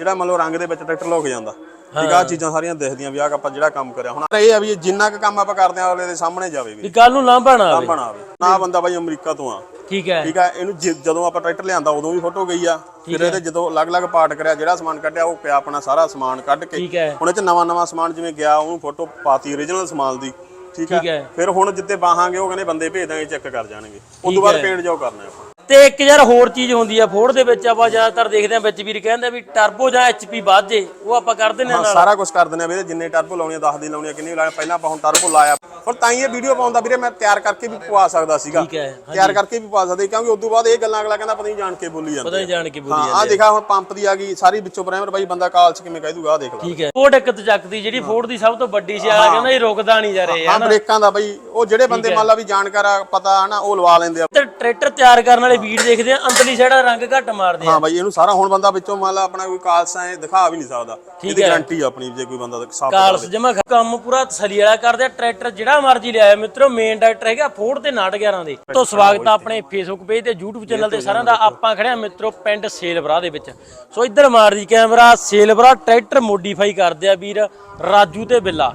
ਜਿਹੜਾ ਮੰਨ ਲਓ ਰੰਗ ਦੇ ਵਿੱਚ ਟਰੈਕਟਰ ਲੁਕ ਜਾਂਦਾ। ਠੀਕ ਆ ਚੀਜ਼ਾਂ ਸਾਰੀਆਂ ਦਿਖਦੀਆਂ ਵੀ ਆਹ ਆਪਾਂ ਜਿਹੜਾ ਕੰਮ ਕਰਿਆ। ਹੁਣ ਇਹ ਆ ਵੀ ਜਿੰਨਾ ਕੁ ਕੰਮ ਆਪਾਂ ਕਰਦੇ ਆ ਅਗਲੇ ਦੇ ਸਾਹਮਣੇ ਜਾਵੇ ਵੀ। ਵੀ ਕੱਲ ਨੂੰ ਲਾਂਭਾ ਨਾ ਆਵੇ। ਬਣਾਵੇ ਨਾ ਬੰਦਾ ਬਾਈ ਅਮਰੀਕਾ ਤੋਂ ਆ। ਠੀਕ ਹੈ। ਠੀਕ ਆ ਇਹਨੂੰ ਜ- ਜਦੋਂ ਆਪਾਂ ਟਰੈਕਟਰ ਲਿਆਂਦਾ ਉਦੋਂ ਵੀ ਫੋਟੋ ਗਈ ਆ। ਫਿਰ ਇਹਦੇ ਜਦੋਂ ਅਲੱਗ-ਅਲੱਗ ਪਾਰਟ ਕਰਿਆ ਜਿਹੜਾ ਸਮਾਨ ਕੱਢਿਆ ਉਹ ਪਿਆ ਆਪਣਾ ਸਾਰਾ ਸਮਾਨ ਕੱਢ ਕੇ। ਠੀਕ ਹੈ। ਹੁਣ ਇਹ ਚ ਨਵਾਂ-ਨਵਾਂ ਸਮਾਨ ਜਿਵੇਂ ਗਿਆ ਉਹਨੂੰ ਫੋਟੋ ਪਾਤੀ origignal ਸਮਾਨ ਦੀ। ਠੀਕ ਠੀਕ ਹੈ। ਹੈ ਫਿਰ ਹੁਣ ਜਿੱਤੇ ਬਾਹਾਂਗੇ ਉਹ ਕਹਿੰਦੇ ਬੰਦੇ ਭੇਜ ਦਾਂਗੇ ਚੈੱਕ ਕਰ ਜਾਣਗੇ। ਉਸ ਤੋਂ ਬਾਅਦ ਪੇਂਟ ਜੋ ਕਰਨਾ ਆਪਾਂ। ਤੇ ਇੱਕ ਯਾਰ ਹੋਰ ਚੀਜ਼ ਹੁੰਦੀ ਆ ਫੋਰਡ ਦੇ ਵਿੱਚ ਆਪਾਂ ਜ਼ਿਆਦਾਤਰ ਦੇਖਦੇ ਆ ਵਿੱਚ ਵੀਰ ਕਹਿੰਦੇ ਵੀ ਟਰਬੋ ਜਾਂ ਐਚਪੀ ਵੱਧ ਜੇ ਉਹ ਆਪਾਂ ਕਰ ਦਿੰਦੇ ਆ ਹਾਂ ਨਾਲ। ਸਾਰਾ ਕੁਝ ਕਰ ਦਿੰਦੇ ਆ ਵੀਰੇ ਜਿੰਨੇ ਟਰਬੋ ਲਾਉਣੀ ਆ 10 ਦੀ ਲਾਉਣੀ ਆ ਕਿੰਨੀ ਲਾਉਣੀ ਪਹਿਲਾਂ ਆਪਾਂ ਹੁਣ ਟਰਬੋ ਲਾਇਆ। ਹੁਣ ਤਾਂ ਹੀ ਇਹ ਵੀਡੀਓ ਪਾਉਂਦਾ ਵੀਰੇ ਮੈਂ ਤਿਆਰ ਕਰਕੇ ਵੀ ਪਵਾ ਸਕਦਾ ਸੀਗਾ। ਠੀਕ ਹੈ, ਤਿਆਰ ਕਰਕੇ ਵੀ ਪਵਾ ਸਕਦੇ ਕਿਉਂਕਿ ਉਦੋਂ ਬਾਅਦ ਇਹ ਗੱਲਾਂ ਅਗਲਾ ਕਹਿੰਦਾ ਪਤਾ ਨਹੀਂ ਜਾਣ ਕੇ ਬੋਲੀ ਪਤਾ ਜਾਂਦੇ ਨਹੀਂ ਜਾਣ ਕੇ ਬੋਲੀ ਹਾਂ ਆ। ਦੇਖਾ ਹੁਣ ਪੰਪ ਦੀ ਆ ਗਈ ਸਾਰੀ ਵਿੱਚੋਂ ਪ੍ਰਾਈਮਰ ਬਾਈ ਬੰਦਾ ਕਾਲ ਚ ਕਿਵੇਂ ਕਹਿ ਦੂਗਾ ਆ ਦੇਖ ਲੈ। ਠੀਕ ਹੈ। ਫੋਰਡ ਇੱਕ ਚੱਕਦੀ ਜਿਹੜੀ ਫੋਰਡ ਦੀ ਸਭ ਤੋਂ ਵੱਡੀ ਸੀ ਆ ਕਹਿੰਦਾ ਇਹ ਰੁਕਦਾ ਨਹੀਂ ਜਾ ਰਹੇ ਹਾਂ ਬ੍ਰੇਕਾਂ ਦਾ ਬਾਈ ਉਹ ਜਿਹੜੇ ਬੰਦੇ ਮੰਨ ਲਾ ਵੀ ਜਾਣਕਾਰ ਆ ਪਤਾ ਨਾ ਉਹ ਲਵਾ ਲੈਂਦੇ ਆ। ਤੇ ਟਰੈਕਟਰ ਤਿਆਰ ਕਰਨ ਵਾਲੇ ਵੀਰ ਦੇਖਦੇ ਆ ਅੰਦਰਲੀ ਸਾਈਡ ਰੰਗ ਘੱਟ ਮਾਰਦੇ ਆ। ਹਾਂ ਬਾਈ ਇਹਨੂੰ ਸਾਰਾ ਹੁਣ ਬੰਦਾ ਵਿੱਚੋਂ ਮੰਨ ਲਾ ਆਪਣਾ ਕੋਈ ਕਾਲਸਾ ਐ ਦਿਖਾ ਵੀ ਨਹੀਂ ਸਕਦਾ। ਇਹਦੀ ਗਾਰੰਟੀ ਆਪਣੀ ਜੇ ਕੋਈ ਬੰਦਾ ਸਾਫ਼ ਕਾਲਸ ਜਮਾ ਕੰਮ ਪੂਰਾ ਤਸਲੀ ਵਾਲਾ ਕਰਦੇ ਆ ਟਰੈਕਟਰ ਜਿਹੜਾ ਮਰਜ਼ੀ ਲਿਆਇਆ ਮਿੱਤਰੋ ਮੇਨ ਡਾਕਟਰ ਹੈਗਾ ਫੋਰਡ ਤੇ 911 ਦੇ। ਤੋਂ ਸਵਾਗਤ ਆ ਆਪਣੇ ਫੇਸਬੁੱਕ ਪੇਜ ਤੇ YouTube ਚੈਨਲ ਤੇ ਸਾਰਿਆਂ ਦਾ। ਆਪਾਂ ਖੜਿਆ ਮਿੱਤਰੋ ਪਿੰਡ ਸੇਲਵਰਾ ਦੇ ਵਿੱਚ। ਸੋ ਇੱਧਰ ਮਾਰਦੀ ਕੈਮਰਾ ਸੇਲਵਰਾ ਟਰੈਕਟਰ ਮੋਡੀਫਾਈ ਕਰਦੇ ਆ ਵੀਰ ਰਾਜੂ ਤੇ ਬਿੱਲਾ।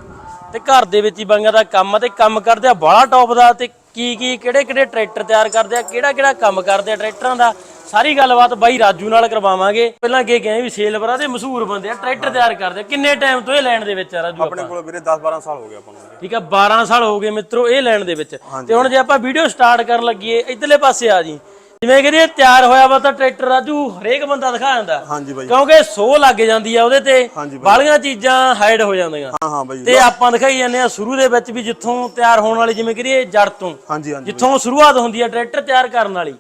ਤੇ ਘਰ ਦੇ ਵਿੱਚ ਹੀ ਬੰਗਾਂ ਦਾ ਕੰਮ ਤੇ ਕੰਮ ਕਰਦੇ ਆ ਬਾਹਲਾ ਟੌਪ ਦਾ ਤੇ ਕੀ ਕੀ ਕਿਹੜੇ ਕਿਹੜੇ ਟਰੈਕਟਰ ਤਿਆਰ ਕਰਦੇ ਆ ਕਿਹੜਾ ਕਿਹੜਾ ਕੰਮ ਕਰਦੇ ਆ ਟਰੈਕਟਰਾਂ ਦਾ ਸਾਰੀ ਗੱਲਬਾਤ ਬਾਈ ਰਾਜੂ ਨਾਲ ਕਰਵਾਵਾਂਗੇ। ਪਹਿਲਾਂ ਕੀ ਕਹੇ ਵੀ ਸੇਲਵਰਾ ਦੇ ਮਸ਼ਹੂਰ ਬੰਦੇ ਆ ਟਰੈਕਟਰ ਤਿਆਰ ਕਰਦੇ ਆ। ਕਿੰਨੇ ਟਾਈਮ ਤੋਂ ਇਹ ਲਾਈਨ ਦੇ ਵਿੱਚ ਆ ਰਾਜੂ ਆਪਣੇ ਕੋਲ ਵੀਰੇ 10 12 ਸਾਲ ਹੋ ਗਏ ਆਪਾਂ ਨੂੰ ਠੀਕ ਆ 12 ਸਾਲ ਹੋ ਗਏ ਮਿੱਤਰੋ ਇਹ ਲੈਣ ਦੇ ਵਿੱਚ। ਤੇ ਹੁਣ ਜੇ ਆਪਾਂ ਵੀਡੀਓ ਸਟਾਰਟ ਕਰਨ ਲੱਗੀਏ ਇਧਰਲੇ ਪਾਸੇ ਆ ਜੀ। ਜਿਵੇਂ ਕਿ ਇਹ ਤਿਆਰ ਹੋਇਆ ਵਾ ਤਾਂ ਟਰੈਕਟਰ ਰਾਜੂ ਹਰੇਕ ਬੰਦਾ ਦਿਖਾ ਜਾਂਦਾ ਹਾਂਜੀ ਬਾਈ। ਕਿਉਂਕਿ ਸੋ ਲੱਗ ਜਾਂਦੀ ਆ ਉਹਦੇ ਤੇ। ਬਾਲੀਆਂ ਚੀਜ਼ਾਂ ਹਾਈਡ ਹੋ ਜਾਂਦੀਆਂ। ਹਾਂ ਹਾਂ ਬਾਈ। ਤੇ ਆਪਾਂ ਦਿਖਾਈ ਜਾਂਦੇ ਆ ਸ਼ੁਰੂ ਦੇ ਵਿੱਚ ਵੀ ਜਿੱਥੋਂ ਤਿਆਰ ਹੋਣ ਵਾਲੀ ਜਿਵੇਂ ਕਰੀਏ ਜੜ ਤੋਂ। ਹਾਂਜੀ ਹਾਂਜੀ ਜਿੱਥੋਂ ਸ਼ੁਰੂਆਤ ਹੁੰਦੀ ਆ ਟਰੈਕਟਰ ਤਿਆਰ ਕਰਨ ਵਾਲੀ।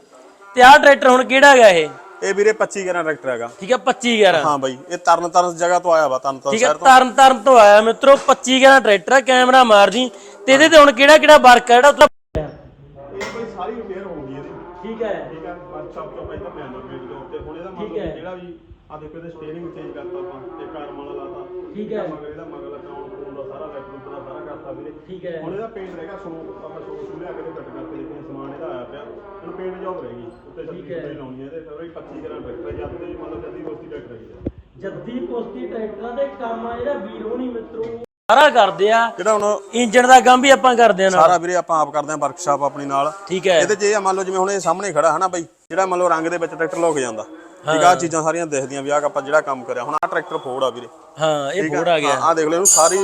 ਤੇ ਆਹ ਟਰੈਕਟਰ ਹੁਣ ਕਿਹੜਾ ਹੈਗਾ ਇਹ? ਇਹ ਵੀਰੇ 25 ਗਰਾਂ ਟਰੈਕਟਰ ਹੈਗਾ। ਠੀਕ ਆ 25 11 ਹਾਂ ਬਾਈ ਇਹ ਤਰਨ ਤਰਨ ਜਗ੍ਹਾ ਤੋਂ ਆਇਆ ਵਾ ਤਰਨ ਤਰਨ ਠੀਕ ਹੈ ਸ਼ਹਿਰ ਤਰਨ ਤਰਨ ਤੋਂ ਆਇਆ ਮਿੱਤਰੋ 25 ਗਣਾ ਟਰੈਕਟਰ ਆ ਕੈਮਰਾ ਮਾਰ ਜੀ। ਤੇ ਇਹਦੇ ਤੇ ਹੁਣ ਕਿਹੜਾ ਕਿਹੜਾ ਵਰਕ ਹੈ ਜਿਹੜਾ ਉੱਥੇ ਇਹ ਬਾਈ ਸਾਰੀ ਰਿਪੇਅਰ ਹੋ ਗਈ ਇਹਦੀ ਠੀਕ ਹੈ। ਠੀਕ ਹੈ ਵਰਕਸ਼ਾਪ ਤੋਂ ਪਹਿਲਾਂ ਪਿਆ ਨੰਬਰ ਦੇ ਉੱਤੇ। ਹੁਣ ਇਹਦਾ ਠੀਕ ਮਤਲਬ ਹੈ। ਜਿਹੜਾ ਵੀ ਆ ਦੇਖੋ ਇਹਦਾ ਸਟੀਅਰਿੰਗ ਚੇਂਜ ਕਰਤਾ ਆਪਾਂ ਇਹ ਕਾਰਮ ਵਾਲਾ ਲਾਤਾ ਠੀਕ ਹੈ। ਮਗਰ ਇਹਦਾ ਮਗਰ ਕਰਾਉਣ ਕੋਲ ਦਾ ਸਾਰਾ ਵੈਕੂਮ ਦਾ ਸਾਰਾ ਕਰਤਾ ਵੀਰੇ। ਠੀਕ ਹੈ। ਹੁਣ ਇਹਦਾ ਪੇਂਟ ਰਹੇਗਾ ਸੋ ਆਪਾਂ ਸੋ ਸੂ ਲਿਆ ਕੇ ਤੇ ਕੱਟ ਕਰਕੇ ਦੇਖੇ ਸਮਾਨ ਇਹਦਾ ਆਇਆ ਪਿਆ। ਇਹਨੂੰ ਪੇਂਟ ਜੌਬ ਰਹੇਗੀ ਉੱਤੇ ਛੱਤੀ ਹੈ। ਰੁਪਏ ਲਾਉਣੀ ਹੈ ਤੇ ਫਿਰ ਵੀ 25 ਗ੍ਰਾਮ ਹੈ ਜਦ ਤੇ ਮਤਲਬ ਜੱਦੀ ਦੋਸਤੀ ਟਰੈਕਟਰ ਹੈ। ਜੱਦੀ ਪੋਸਤੀ ਟਰੈਕਟਰਾਂ ਦੇ ਕੰਮ ਆ ਜਿਹੜਾ ਵੀਰ ਹੋਣੀ ਮਿੱਤਰੋ। ਸਾਰਾ ਕਰਦੇ ਆ। ਜਿਹੜਾ ਹੁਣ ਇੰਜਨ ਦਾ ਕੰਮ ਵੀ ਆਪਾਂ ਕਰਦੇ ਆ ਨਾਲ ਸਾਰਾ ਵੀਰੇ ਆਪਾਂ ਆਪ ਕਰਦੇ ਹਾਂ ਵਰਕਸ਼ਾਪ ਆਪਣੀ ਨਾਲ। ਠੀਕ ਹੈ। ਇਹਦੇ 'ਚ ਇਹ ਆ ਮੰਨ ਲਓ ਜਿਵੇਂ ਹੁਣ ਇਹ ਸਾਹਮਣੇ ਖੜਾ ਹੈ ਨਾ ਬਾਈ ਜਿਹੜਾ ਮੰਨ ਲਓ ਰੰਗ ਦੇ ਵਿੱਚ ਟਰੈਕਟਰ ਲੁਕ ਜਾਂਦਾ। ਠੀਕ ਆ ਆਹ ਚੀਜ਼ਾਂ ਸਾਰੀਆਂ ਦਿਖਦੀਆਂ ਵੀ ਆਹ ਆਪਾਂ ਜਿਹੜਾ ਕੰਮ ਕਰਿਆ। ਹੁਣ ਆ ਟਰੈਕਟਰ ਫੋੜ ਆ ਵੀਰੇ। ਹਾਂ ਇਹ ਫੋੜ ਆ? ਗਿਆ। ਆ ਦੇਖ ਲਓ ਇਹਨੂੰ ਸਾਰੀ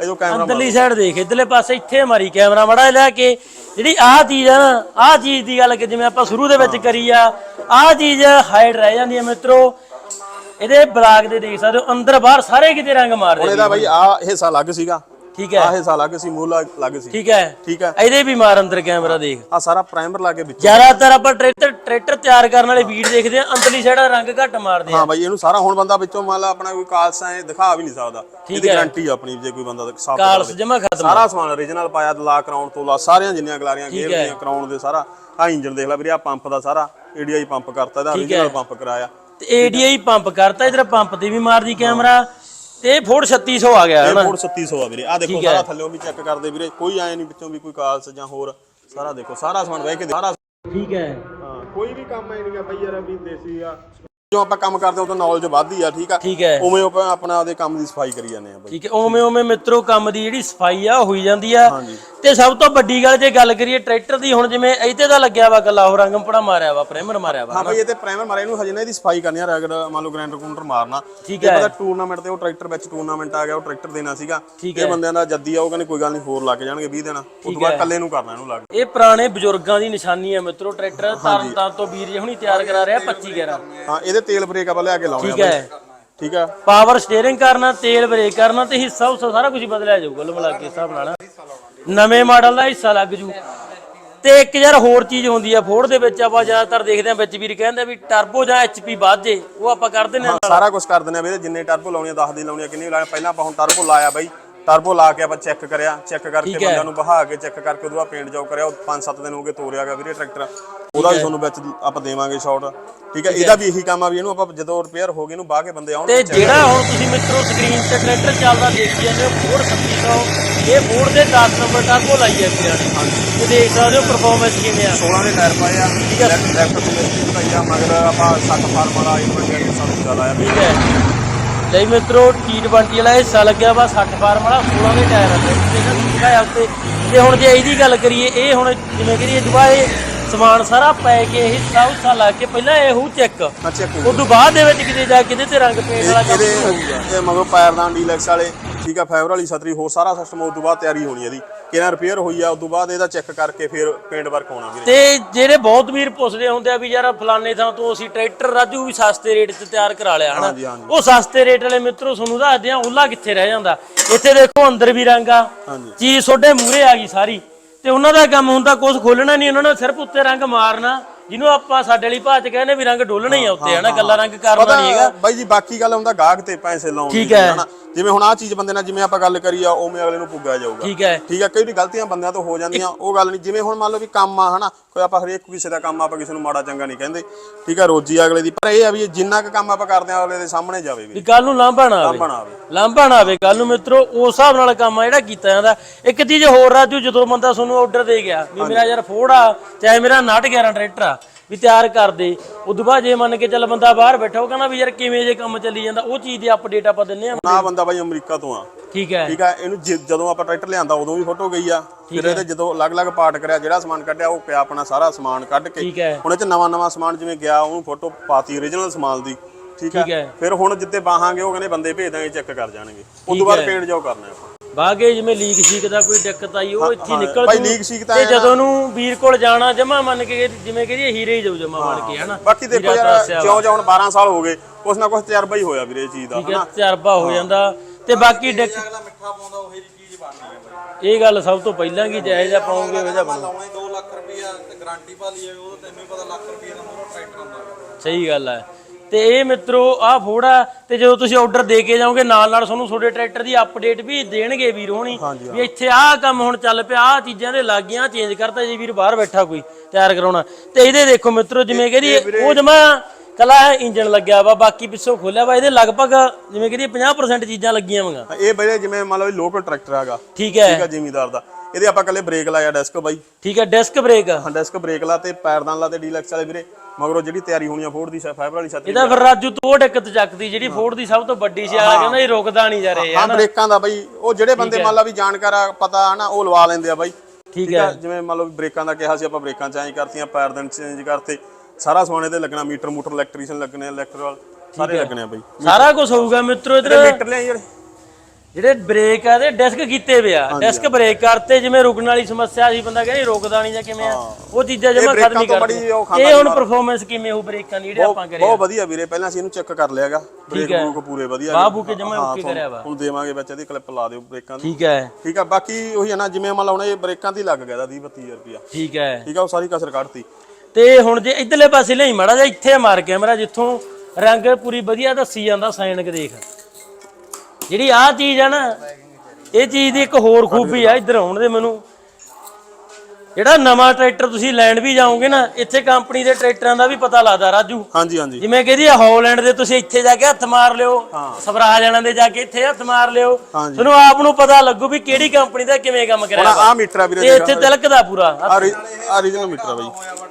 ਇਹ ਜੋ ਕੈਮਰਾ ਅੰਦਰਲੀ ਸਾਈਡ ਦੇਖ ਇਧਰਲੇ ਪਾਸੇ ਇੱਥੇ ਮਾਰੀ ਕੈਮਰਾ ਮੜਾ ਲੈ ਕੇ ਜਿਹੜੀ ਆਹ ਚੀਜ਼ ਆ ਨਾ ਆਹ ਚੀਜ਼ ਦੀ ਗੱਲ ਕਿ ਜਿਵੇਂ ਆਪਾਂ ਸ਼ੁਰੂ ਦੇ ਵਿੱਚ ਕਰੀ ਆ ਆਹ ਚੀਜ਼ ਹਾਈਡ ਰਹਿ ਜਾਂਦੀ ਹੈ ਮਿੱਤਰੋ। ਇਹਦੇ ਬਲਾਕ ਦੇ ਦੇਖ ਸਕਦੇ ਹੋ ਅੰਦਰ ਬਾਹਰ ਸਾਰੇ ਕਿਤੇ ਰੰਗ ਹੁਣ ਮਾਰਦੇ ਇਹਦਾ ਬਾਈ ਆ ਹਿੱਸਾ ਅਲੱਗ ਸੀਗਾ। ਠੀਕ ਹੈ। ਆ ਹਿੱਸਾ ਅਲੱਗ ਸੀ ਮੂੰਹ ਲੱਗ- ਸੀ। ਠੀਕ ਹੈ। ਠੀਕ ਹੈ। ਇਹਦੇ ਵੀ ਮਾਰ ਅੰਦਰ ਕੈਮਰਾ ਦੇਖ। ਆ ਸਾਰਾ ਪ੍ਰਾਈਮਰ ਲਾ ਕੇ ਵਿੱਚ। ਜ਼ਿਆਦਾਤਰ ਆਪਾਂ ਟਰੈਕਟਰ ਟਰੈਕਟਰ ਤਿਆਰ ਕਰਨ ਵਾਲੇ ਵੀਡ ਦੇਖਦੇ ਆ ਅੰਦਰਲੀ ਸਾਈਡ ਰੰਗ ਘੱਟ ਮਾਰਦੇ ਆ। ਹਾਂ ਬਾਈ ਇਹਨੂੰ ਸਾਰਾ ਹੁਣ ਬੰਦਾ ਵਿੱਚੋਂ ਮੰਨ ਲਾ ਆਪਣਾ ਕੋਈ ਕਾਲਸਾ ਐ ਦਿਖਾ ਵੀ ਨਹੀਂ ਸਕਦਾ। ਇਹਦੀ ਹੈ। ਗਾਰੰਟੀ ਆਪਣੀ ਜੇ ਕੋਈ ਬੰਦਾ ਸਾਫ਼ ਕਾਲਸ ਜਮਾ ਖਤਮ ਸਾਰਾ ਸਮਾਨ origignal ਪਾਇਆ ਲਾ ਕਰਾਉਣ ਤੋਂ ਲਾ ਸਾਰੀਆਂ ਜਿੰਨੀਆਂ ਗਲਾਰੀਆਂ ਗੇਅਰ ਦੀਆਂ ਕਰਾਉਣ ਦੇ ਸਾਰਾ। ਆ ਇੰਜਨ ਦੇਖ ਲੈ ਵੀਰੇ ਆ ਪੰਪ ਦਾ ਸਾਰਾ ਏਡੀਆਈ ਪੰਪ ਕਰਤਾ ਇਹਦਾ origignal ਪੰਪ ਕਰਾਇਆ। ਤੇ ਏਡੀਆਈ ਪੰਪ ਕਰਤਾ ਇਧਰ ਪੰਪ ਤੇ ਵੀ ਮਾਰਦੀ ਕੈਮਰਾ ਤੇ ਇਹ ਫੋੜ 3600 ਆ ਗਿਆ ਇਹ ਹਨਾ? ਫੋੜ 3700 ਆ ਵੀਰੇ। ਆ ਦੇਖੋ ਸਾਰਾ ਥੱਲੇੋਂ ਵੀ ਚੈੱਕ ਕਰਦੇ ਵੀਰੇ। ਕੋਈ ਐ ਨਹੀਂ ਵਿੱਚੋਂ ਵੀ ਕੋਈ ਕਾਲਸ ਜਾਂ ਹੋਰ। ਸਾਰਾ ਦੇਖੋ ਸਾਰਾ ਸਮਾਨ ਰਹਿ ਕੇ ਦੇ- ਸਾਰਾ ਠੀਕ ਹੈ। ਹਾਂ ਕੋਈ ਵੀ ਕੰਮ ਐ ਨਹੀਂਗਾ ਬਈ ਯਾਰ ਵੀ ਦੇਸੀ ਆ। ਜੋ ਆਪਾਂ ਕੰਮ ਕਰਦੇ ਹਾਂ ਉਹ ਤਾਂ ਨੌਲੇਜ ਵੱਧਦੀ ਆ ਠੀਕ ਆ? ਠੀਕ ਹੈ। ਉਵੇਂ ਆਪਾਂ ਆਪਣਾ ਉਹਦੇ ਕੰਮ ਦੀ ਸਫ਼ਾਈ ਕਰੀ ਜਾਂਦੇ ਆ ਬਈ। ਠੀਕ ਹੈ ਉਵੇਂ ਉਵੇਂ ਮਿੱਤਰੋ ਕੰਮ ਦੀ ਜਿਹੜੀ ਸਫ਼ਾਈ ਆ ਉਹ ਹੋਈ ਜਾਂਦੀ ਆ। ਹਾਂਜੀ। ਤੇ ਸਭ ਤੋਂ ਵੱਡੀ ਗੱਲ ਜੇ ਗੱਲ ਕਰੀਏ ਟਰੈਕਟਰ ਦੀ ਹੁਣ ਜਿਵੇਂ ਇੱਥੇ ਦਾ ਲੱਗਿਆ ਵਾ ਗੱਲਾ ਉਹ ਰੰਗਮਪੜਾ ਮਾਰਿਆ ਵਾ ਪ੍ਰਾਈਮਰ ਮਾਰਿਆ ਵਾ ਹਾਂ ਬਈ ਇਹ ਤੇ ਪ੍ਰਾਈਮਰ ਮਾਰੇ ਇਹਨੂੰ ਹਜੇ ਨਾ ਇਹਦੀ ਸਫ਼ਾਈ ਕਰਨੀ ਆ ਰਗੜ ਮੰਨ ਲਓ ਗ੍ਰੈਂਡਰ ਕਾਊਂਟਰ ਮਾਰਨਾ। ਠੀਕ ਹੈ। ਪਤਾ ਟੂਰਨਾਮੈਂਟ ਤੇ ਉਹ ਟਰੈਕਟਰ ਵਿੱਚ ਟੂਰਨਾਮੈਂਟ ਆ ਗਿਆ ਉਹ ਟਰੈਕਟਰ ਦੇਣਾ ਸੀਗਾ। ਇਹ ਬੰਦਿਆਂ ਦਾ ਜੱਦੀ ਆ ਉਹ ਕਹਿੰਦੇ ਕੋਈ ਗੱਲ ਨਹੀਂ ਹੋਰ ਲੱਗ ਜਾਣਗੇ 20 ਦਿਨ। ਉਸ ਤੋਂ ਬਾਅਦ ਇਕੱਲੇ ਨੂੰ ਕਰਨਾ ਇਹਨੂੰ ਲੱਗ। ਇਹ ਪੁਰਾਣੇ ਬਜ਼ੁਰਗਾਂ ਦੀ ਨਿਸ਼ਾਨੀ ਹੈ ਮਿੱਤਰੋ ਟਰੈਕਟਰ ਤਰਨ ਤਾਰਨ ਤੋਂ ਵੀਰ ਜੀ ਹੁਣੀ ਤਿਆਰ ਕਰਾ ਰਿਹਾ 25 11 ਹਾਂ ਇਹਦੇ ਤੇਲ ਬ੍ਰੇਕ ਆਪਾਂ ਲਿਆ ਕੇ ਲਾਉਣੇ ਠੀਕ ਹੈ। ਠੀਕ ਆ। ਪਾਵਰ ਸਟੀਅਰਿੰਗ ਕਰਨਾ ਤੇਲ ਬ੍ਰੇਕ ਕਰਨਾ ਤੇ ਹਿੱਸਾ ਹੁੱਸਾ ਸਾਰਾ ਕੁਝ ਬਦਲਿਆ ਜਾਊਗਾ ਕੁੱਲ ਮਿਲਾ ਕੇ ਹਿਸਾਬ ਨਾਲ। ਨਵੇਂ ਮਾਡਲ ਦਾ ਹਿੱਸਾ ਲੱਗ ਜੂ। ਤੇ ਇੱਕ ਯਾਰ ਹੋਰ ਚੀਜ਼ ਹੁੰਦੀ ਆ ਫੋਰਡ ਦੇ ਵਿੱਚ ਆਪਾਂ ਜ਼ਿਆਦਾਤਰ ਦੇਖਦੇ ਆ ਵਿੱਚ ਵੀਰ ਕਹਿੰਦੇ ਵੀ ਟਰਬੋ ਜਾਂ ਐਚਪੀ ਵੱਧ ਜੇ ਉਹ ਆਪਾਂ ਕਰ ਦਿੰਦੇ ਆ ਸਾਰਾ ਕੁਝ ਕਰ ਦਿੰਦੇ ਆ ਵੀਰੇ ਜਿੰਨੇ ਟਰਬੋ ਲਾਉਣੀ ਆ 10 ਦੀ ਲਾਉਣੀ ਆ ਕਿੰਨੀ ਲਾਉਣੀ ਆ। ਪਹਿਲਾਂ ਆਪਾਂ ਹੁਣ ਟਰਬੋ ਲਾਇਆ ਬਾਈ। ਟਰਬੋ ਲਾ ਕੇ ਆਪਾਂ ਚੈੱਕ ਕਰਿਆ। ਚੈੱਕ ਕਰਕੇ ਠੀਕ ਹੈ। ਬੰਦਿਆਂ ਨੂੰ ਬਹਾ ਕੇ ਚੈੱਕ ਕਰਕੇ ਉਹਦੇ ਬਾਅਦ ਪੇਂਟ ਜਾਓ ਕਰਿਆ। ਉਹ 5-7 ਦਿਨ ਹੋ ਗਏ ਤੋਰਿਆਗਾ ਵੀਰੇ ਟਰੈਕਟਰ ਉਹਦਾ ਵੀ ਤੁਹਾਨੂੰ ਵਿੱਚ ਆਪਾਂ ਦੇਵਾਂਗੇ ਸ਼ਾਟ ਠੀਕ ਹੈ। ਇਹਦਾ ਵੀ ਇਹੀ ਕੰਮ ਆ ਵੀ ਇਹਨੂੰ ਆਪਾਂ ਜਦੋਂ ਰਿਪੇਅਰ ਹੋ ਗਏ ਇਹਨੂੰ ਬਾਹ ਕੇ ਬੰਦੇ ਆਉਣ ਤੇ ਜਿਹੜਾ ਹੁਣ ਤੁਸੀਂ ਮਿੱਤਰੋ ਸਕਰੀਨ ਤੇ ਟਰੈਕਟਰ ਚੱਲਦਾ ਦੇਖੀ ਜਾਂਦੇ ਹੋ ਫੋਰਡ 3700 ਇਹ ਫੋਰਡ ਦੇ 10 ਨੰਬਰ ਟਰਬੋ ਲਾਈ ਹੈ ਵੀਰਾਂ ਨੇ ਤੇ ਦੇਖ ਸਕਦੇ ਹੋ ਪਰਫਾਰਮੈਂਸ ਕਿਵੇਂ ਆ। 16 ਦੇ ਟਾਇਰ ਪਾਏ ਆ। ਠੀਕ ਹੈ। ਲੈਫਟ ਤੋਂ ਲੈਫਟ ਪਾਈ ਆ ਮਗਰ ਆਪਾਂ 60 ਫਾਰਮ ਵਾਲਾ ਇੰਪਰਟ ਕਰਕੇ ਸਾਨੂੰ ਚੱਲ ਆਇਆ। ਠੀਕ ਹੈ। ਲਈ ਮਿੱਤਰੋ T20 ਵਾਲਾ ਹਿੱਸਾ ਲੱਗਿਆ ਵਾ 60 ਫਾਰਮ ਵਾਲਾ 16 ਦੇ ਟਾਇਰ ਆ ਤੇ ਉੱਤੇ ਤੇ ਹੁਣ ਜੇ ਇਹਦੀ ਗੱਲ ਕਰੀਏ ਇਹ ਹੁਣ ਜਿਵੇਂ ਕਰੀਏ ਦੁਬਾ ਇਹ ਸਮਾਨ ਸਾਰਾ ਪੈ ਕੇ ਇਹ ਸਭ ਹੁੱਸਾ ਲਾ ਕੇ ਪਹਿਲਾਂ ਇਹ ਹੂ ਚੈੱਕ ਅੱਛਾ ਉਸ ਤੋਂ ਬਾਅਦ ਦੇ ਵਿੱਚ ਕਿਤੇ ਜਾ ਕੇ ਇਹਦੇ ਤੇ ਰੰਗ ਪੇਂਟ ਵਾਲਾ ਕੰਮ ਹੋਊਗਾ ਇਹ ਮਗਰ ਪਾਇਰਦਾਨ ਡੀਲੈਕਸ ਵਾਲੇ ਠੀਕ ਆ ਫਾਈਬਰ ਵਾਲੀ ਛਤਰੀ ਹੋਰ ਸਾਰਾ ਸਿਸਟਮ ਉਸ ਤੋਂ ਬਾਅਦ ਤਿਆਰੀ ਹੋਣੀ ਇਹਦੀ ਕਿਹਨਾਂ ਰਿਪੇਅਰ ਹੋਈ ਆ ਉਸ ਤੋਂ ਬਾਅਦ ਇਹਦਾ ਚੈੱਕ ਕਰਕੇ ਫਿਰ ਪੇਂਟ ਵਰਕ ਹੋਣਾ ਵੀਰੇ। ਤੇ ਜਿਹੜੇ ਬਹੁਤ ਵੀਰ ਪੁੱਛਦੇ ਹੁੰਦੇ ਆ ਵੀ ਯਾਰ ਫਲਾਣੇ ਥਾਂ ਤੋਂ ਅਸੀਂ ਟਰੈਕਟਰ ਰਾਜੂ ਵੀ ਸਸਤੇ ਰੇਟ 'ਤੇ ਤਿਆਰ ਕਰਾ ਲਿਆ ਹਨਾ। ਉਹ ਸਸਤੇ ਰੇਟ ਵਾਲੇ ਮਿੱਤਰੋ ਤੁਹਾਨੂੰ ਦੱਸਦੇ ਆ ਉਹਲਾ ਕਿੱਥੇ ਰਹਿ ਜਾਂਦਾ? ਇੱਥੇ ਦੇਖੋ ਅੰਦਰ ਵੀ ਰੰਗ ਆ। ਚੀਜ਼ ਤੁਹਾਡੇ ਮੂਹਰੇ ਆ ਗਈ ਸਾਰੀ। ਤੇ ਉਹਨਾਂ ਦਾ ਕੰਮ ਹੁੰਦਾ ਕੁਝ ਖੋਲਣਾ ਨਹੀਂ ਉਹਨਾਂ ਨੇ ਸਿਰਫ ਉੱਤੇ ਰੰਗ ਮਾਰਨਾ ਜਿਹਨੂੰ ਆਪਾਂ ਸਾਡੇ ਭਾਅ ਚ ਕਹਿੰਦੇ ਵੀ ਰੰਗ ਡੋਲਣਾ ਹੀ ਆ ਉੱਤੇ ਹਨਾ? ਗੱਲਾਂ ਰੰਗ ਕਰਨਾ ਨਹੀਂ ਹੈਗਾ। ਬਾਈ ਜੀ ਬਾਕੀ ਗੱਲ ਹੁੰਦਾ ਗਾਹਕ ਤੇ ਪੈਸੇ ਲਾਉਣ ਠੀਕ ਹੈ। ਜਿਵੇਂ ਹੁਣ ਆਹ ਚੀਜ਼ ਬੰਦੇ ਨਾਲ ਜਿਵੇਂ ਆਪਾਂ ਗੱਲ ਕਰੀ ਆ ਉਵੇਂ ਅਗਲੇ ਨੂੰ ਪੁੱਗਿਆ ਜਾਊਗਾ। ਠੀਕ ਹੈ। ਠੀਕ ਹੈ ਕਈ ਵਾਰੀ ਗਲਤੀਆਂ ਬੰਦਿਆਂ ਤੋਂ ਹੋ ਜਾਂਦੀਆਂ ਉਹ ਗੱਲ ਨਹੀਂ। ਜਿਵੇਂ ਹੁਣ ਮੰਨ ਲਓ ਵੀ ਕੰਮ ਆ ਹਨਾ ਕੋਈ ਆਪਾਂ ਹਰੇਕ ਕਿਸੇ ਦਾ ਕੰਮ ਆਪਾਂ ਕਿਸੇ ਨੂੰ ਮਾੜਾ ਚੰਗਾ ਨਹੀਂ ਕਹਿੰਦੇ। ਠੀਕ ਹੈ ਰੋਜੀ ਅਗਲੇ ਦੀ। ਪਰ ਇਹ ਆ ਵੀ ਜਿੰਨਾ ਕੁ ਕੰਮ ਆਪਾਂ ਕਰਦੇ ਆ ਅਗਲੇ ਦੇ ਸਾਹਮਣੇ ਜਾਵੇ ਵੀ। ਵੀ ਕੱਲ ਨੂੰ ਲਾਂਭਾ ਨਾ ਆਵੇ। ਲਾਂਭਾ ਨਾ ਆਵੇ। ਲਾਂਭਾ ਨਾ ਆਵੇ। ਕੱਲ ਨੂੰ ਮਿੱਤਰੋ ਉਸ ਹਿਸਾਬ ਨਾਲ ਕੰਮ ਆ ਜਿਹੜਾ ਕੀਤਾ ਜਾਂਦਾ। ਇੱਕ ਚੀਜ਼ ਹੋਰ ਰਾਜੂ ਜਦੋਂ ਬੰਦਾ ਤੁਹਾਨੂੰ ਆਰਡਰ ਦੇ ਗਿਆ ਵੀ ਮੇਰਾ ਯਾਰ ਫੋੜ ਆ ਚਾਹੇ ਮੇਰਾ 911 ਟਰੈਕਟਰ ਆ ਵੀ ਤਿਆਰ ਕਰ ਦੇ ਉਦੋਂ ਬਾਅਦ ਜੇ ਮੰਨ ਕੇ ਚੱਲ ਬੰਦਾ ਬਾਹਰ ਬੈਠਾ ਉਹ ਕਹਿੰਦਾ ਵੀ ਯਾਰ ਕਿਵੇਂ ਜੇ ਕੰਮ ਚੱਲੀ ਜਾਂਦਾ ਉਹ ਚੀਜ਼ ਦੀ ਅਪਡੇਟ ਆਪਾਂ ਦਿੰਨੇ ਆ ਨਾ ਬੰਦਾ ਬਾਈ ਅਮਰੀਕਾ ਤੋਂ ਆ। ਠੀਕ ਹੈ। ਠੀਕ ਆ ਇਹਨੂੰ ਜਿ- ਜਦੋਂ ਆਪਾਂ ਟਰੈਕਟਰ ਲਿਆਂਦਾ ਉਦੋਂ ਵੀ ਫੋਟੋ ਗਈ ਆ। ਫਿਰ ਇਹਦੇ ਜਦੋਂ ਅਲੱਗ-ਅਲੱਗ ਪਾਰਟ ਕਰਿਆ ਜਿਹੜਾ ਸਮਾਨ ਕੱਢਿਆ ਉਹ ਪਿਆ ਆਪਣਾ ਸਾਰਾ ਸਮਾਨ ਕੱਢ ਕੇ। ਠੀਕ ਹੈ। ਹੁਣ ਇਹ ਚ ਨਵਾਂ-ਨਵਾਂ ਸਮਾਨ ਜਿਵੇਂ ਗਿਆ ਉਹਨੂੰ ਫੋਟੋ ਪਾਤੀ origignal ਸਮਾਨ ਦੀ। ਠੀਕ ਠੀਕ ਹੈ। ਹੈ ਫਿਰ ਹੁਣ ਜਿੱਤੇ ਬਾਹਾਂਗੇ ਉਹ ਕਹਿੰਦੇ ਬੰਦੇ ਭੇਜ ਦਾਂਗੇ ਚੈੱਕ ਕਰ ਜਾਣਗੇ। ਤੋਂ ਬਾਅਦ ਪੇਂਟ ਜਾਓ ਕਰਨਾ ਆਪਾਂ। ਬਾਗੇ ਜਿਵੇਂ ਲੀਕ ਸ਼ੀਕ ਦਾ ਕੋਈ ਦਿੱਕਤ ਆਈ ਉਹ ਇੱਥੇ ਹੀ ਨਿਕਲ ਭਾਈ ਜੂ। ਲੀਕ ਸ਼ੀਕ ਤਾਂ ਤੇ ਐਂ ਨਾ- ਜਦੋਂ ਨੂੰ ਵੀਰ ਕੋਲ ਜਾਣਾ ਜਮਾ ਮੰਨ ਕੇ ਜਿਵੇਂ ਕਹਦੀਏ ਹੀਰੇ ਹੀ ਜਾਊ ਜਮਾ ਬਣ ਕੇ ਹਨਾ। ਬਾਕੀ ਦੇਖੋ ਹੀਰਾ ਯਾਰ ਤਰਾਸਿਆ ਵਾ। ਜਿਉਂ ਜਿਉਂ ਹੁਣ 12 ਸਾਲ ਹੋ ਗਏ ਕੁਛ ਨਾ ਕੁਛ ਤਜਰਬਾ ਹੀ ਹੋਇਆ ਵੀਰੇ ਇਹ ਚੀਜ਼ ਦਾ ਠੀਕ ਹੈ ਹਨਾ। ਤਜਰਬਾ ਹੋ ਜਾਂਦਾ। ਤੇ ਬਾਕੀ ਡਿਕ ਅਗਲਾ ਮਿੱਠਾ ਪਾਉਂਦਾ ਉਹੀ ਜਿਹੀ ਚੀਜ਼ ਬਣਨੀ ਹੈ ਬਾਈ। ਇਹ ਗੱਲ ਸਭ ਤੋਂ ਪਹਿਲਾਂ ਕੀ ਜਾਇਜ਼ ਆ ਪਾਉਂਗੇ ਉਹਦਾ ਬਣੂ। ਲਾਉਣਾ ਹੀ 2 ਲੱਖ ਰੁਪਈਆ ਤੇ ਗਾਰੰਟੀ ਭਾਲੀ ਹੈ ਉਹ ਤੈਨੂੰ ਹੀ ਪਤਾ ਲੱਖ ਰੁਪਈਆ ਦਾ ਟਰੈਕਟਰ ਹੁੰਦਾ। ਸਹੀ ਗੱਲ ਹੈ ਤੇ ਇਹ ਮਿੱਤਰੋ ਆਹ ਫੋੜਾ ਤੇ ਜਦੋਂ ਤੁਸੀਂ ਆਰਡਰ ਦੇ ਕੇ ਜਾਓਗੇ ਨਾਲ ਨਾਲ ਤੁਹਾਨੂੰ ਤੁਹਾਡੇ ਟਰੈਕਟਰ ਦੀ ਅਪਡੇਟ ਵੀ ਦੇਣਗੇ ਵੀਰ ਹੋਣੀ। ਵੀ ਇੱਥੇ ਆਹ ਕੰਮ ਹੁਣ ਚੱਲ ਪਿਆ ਆਹ ਚੀਜ਼ਾਂ ਦੇ ਲੱਗੀਆਂ ਚੇਂਜ ਕਰਤਾ ਜੇ ਵੀਰ ਬਾਹਰ ਬੈਠਾ ਕੋਈ ਤਿਆਰ ਕਰਾਉਣਾ। ਤੇ ਇਹਦੇ ਦੇਖੋ ਮਿੱਤਰੋ ਜਿਵੇਂ ਕਹਿੰਦੀ ਉਹ ਜਮਾ ਕਲਾ ਇੰਜਨ ਲੱਗਿਆ ਵਾ ਬਾਕੀ ਪਿੱਛੋਂ ਖੋਲਿਆ ਵਾ ਇਹਦੇ ਲਗਭਗ ਜਿਵੇਂ ਕਹਿੰਦੀ 50% ਚੀਜ਼ਾਂ ਲੱਗੀਆਂ ਵਾਂਗਾ। ਇਹ ਵੀਰੇ ਜਿਵੇਂ ਮੰਨ ਲਓ ਲੋਕਲ ਟਰੈਕਟਰ ਹੈਗਾ। ਠੀਕ ਹੈ। ਠੀਕ ਆ ਜ਼ਿਮੀਦਾਰ ਦਾ। ਇਹਦੇ ਆਪਾਂ ਕੱਲੇ ਬ੍ਰੇਕ ਲਾਇਆ ਡੈਸਕ ਬਾਈ। ਠੀਕ ਹੈ ਡਿਸਕ ਬ੍ਰੇਕ ਹਾਂ ਡੈਸਕ ਬ੍ਰੇਕ ਲਾ ਤੇ ਪੈਰਦਾਨ ਲਾ ਤੇ ਡੀਲੈਕਸ ਵਾਲੇ ਵੀਰੇ। ਮਗਰੋਂ ਜਿਹੜੀ ਤਿਆਰੀ ਹੋਣੀ ਆ ਫੋਰਡ ਦੀ ਫਾਈਬਰ ਵਾਲੀ ਛਤਰੀ ਇਹਦਾ ਫਿਰ ਰਾਜੂ ਤੋਂ ਦਿੱਕਤ ਚੱਕਦੀ ਜਿਹੜੀ ਫੋਰਡ ਦੀ ਸਭ ਤੋਂ ਵੱਡੀ ਸੀ ਆ ਕਹਿੰਦਾ ਇਹ ਰੁਕਦਾ ਨਹੀਂ ਜਾ ਰਹੇ ਹਾਂ ਬ੍ਰੇਕਾਂ ਦਾ ਬਾਈ। ਉਹ ਜਿਹੜੇ ਬੰਦੇ ਮੰਨ ਲਾ ਵੀ ਜਾਣਕਾਰ ਆ ਪਤਾ ਹਨਾ ਉਹ ਲਵਾ ਲੈਂਦੇ ਆ ਬਾਈ। ਠੀਕ ਹੈ। ਜਿਵੇਂ ਮੰਨ ਲਓ ਬ੍ਰੇਕਾਂ ਦਾ ਕਿਹਾ ਸੀ ਆਪਾਂ ਬ੍ਰੇਕਾਂ ਚੇਂਜ ਕਰਤੀਆਂ ਪੈਰਦਾਨ ਚੇਂਜ ਕਰਤੇ। ਸਾਰਾ ਸਮਾਨ ਇਹਦੇ ਲੱਗਣਾ ਮੀਟਰ ਮੂਟਰ ਇਲੈਕਟ੍ਰੀਸ਼ੀਅਨ ਲੱਗਣੇ ਇਲੈਕਟ੍ਰੀਕਲ ਸਾਰੇ ਲੱਗਣੇ ਆ ਬਾਈ। ਸਾਰਾ ਕੁਝ ਹੋਊਗਾ ਮਿੱਤਰੋ ਇਧਰ। ਮੀਟਰ ਲਿਆ ਜਿਹੜੇ। ਜਿਹੜੇ ਬ੍ਰੇਕ ਆ ਤੇ ਡਿਸਕ ਕੀਤੇ ਪਿਆ ਡਿਸਕ ਬ੍ਰੇਕ ਕਰਤੇ ਜਿਵੇਂ ਰੁਕਣ ਵਾਲੀ ਸਮੱਸਿਆ ਸੀ ਬੰਦਾ ਕਹਿੰਦਾ ਰੁਕਦਾ ਨਹੀਂ ਜਾਂ ਕਿਵੇਂ ਆ ਉਹ ਚੀਜ਼ਾਂ ਜਮਾ ਖਤਮ ਹੀ ਕਰ ਖਾਂਦਾ ਇਹ ਹੁਣ। ਪਰਫਾਰਮੈਂਸ ਕਿਵੇਂ ਹੋ ਬ੍ਰੇਕਾਂ ਦੀ ਜਿਹੜੇ ਆਪਾਂ ਕਰਿਆ। ਬਹੁਤ ਵਧੀਆ ਵੀਰੇ ਪਹਿਲਾਂ ਅਸੀਂ ਇਹਨੂੰ ਚੈੱਕ ਕਰ ਲਿਆਗਾ ਬ੍ਰੇਕ ਹੈ। ਬਰੂਕ ਪੂਰੇ ਵਧੀਆ ਬਾਹ ਨੇ। ਬੂ ਕੇ ਜਮਾਂ ਹਾਂ, ਓਕੇ ਕਰਿਆ ਵਾ। ਹੁਣ ਦੇਵਾਂਗੇ ਵਿੱਚ ਇਹਦੀ ਕਲਿੱਪ ਲਾ ਦਿਓ ਬ੍ਰੇਕਾਂ ਦੀ। ਠੀਕ ਹੈ। ਠੀਕ ਆ ਬਾਕੀ ਉਹੀ ਆ ਨਾ ਜਿਵੇਂ ਮੰਨ ਲਾਉਣਾ ਇਹ ਬ੍ਰੇਕਾਂ ਦੀ ਲੱਗ ਗਿਆ ਦਾ 30 32000 ਰੁਪਿਆ ਠੀਕ ਹੈ। ਠੀਕ ਆ ਉਹ ਸਾਰੀ ਕਸਰ ਕੱਢਤੀ। ਤੇ ਹੁਣ ਜੇ ਇਧਰਲੇ ਪਾਸੇ ਲਈ ਮਾੜਾ ਜਿਹਾ ਇੱਥੇ ਮਾਰ ਕੈਮਰਾ ਜਿੱਥੋਂ ਰੰਗ ਪੂਰੀ ਵਧੀਆ ਦੱਸੀ ਜਾਂਦਾ ਸਾਈਨਕ ਦੇਖ। ਜਿਹੜੀ ਆਹ ਚੀਜ਼ ਆ ਨਾ ਇਹ ਚੀਜ਼ ਦੀ ਇੱਕ ਹੋਰ ਖੂਬੀ ਆ ਇੱਧਰ ਆਉਣ ਦੇ ਮੈਨੂੰ। ਜਿਹੜਾ ਨਵਾਂ ਟਰੈਕਟਰ ਤੁਸੀਂ ਲੈਣ ਵੀ ਜਾਓਗੇ ਨਾ ਇੱਥੇ ਕੰਪਨੀ ਦੇ ਟਰੈਕਟਰਾਂ ਦਾ ਵੀ ਪਤਾ ਲੱਗਦਾ ਰਾਜੂ। ਹਾਂਜੀ ਹਾਂਜੀ। ਜਿਵੇਂ ਕਹਿੰਦੀ ਆ ਹਾਲੈਂਡ ਦੇ ਤੁਸੀਂ ਇੱਥੇ ਜਾ ਕੇ ਹੱਥ ਮਾਰ ਲਿਓ ਸਵਰਾਜ ਵਾਲਿਆਂ ਦੇ ਜਾ ਕੇ ਇੱਥੇ ਹੱਥ ਮਾਰ ਲਿਓ। ਤੁਹਾਨੂੰ ਆਪ ਨੂੰ ਪਤਾ ਲੱਗੂ ਵੀ ਕਿਹੜੀ ਕੰਪਨੀ ਦਾ ਕਿਵੇਂ ਕੰਮ ਕਰਿਆ ਆ ਮੀਟਰ ਆ ਵੀਰੇ ਇੱਥੇ ਤਿਲਕਦਾ ਪੂਰਾ। ਆ origignal ਮੀਟਰ ਆ ਬਾਈ।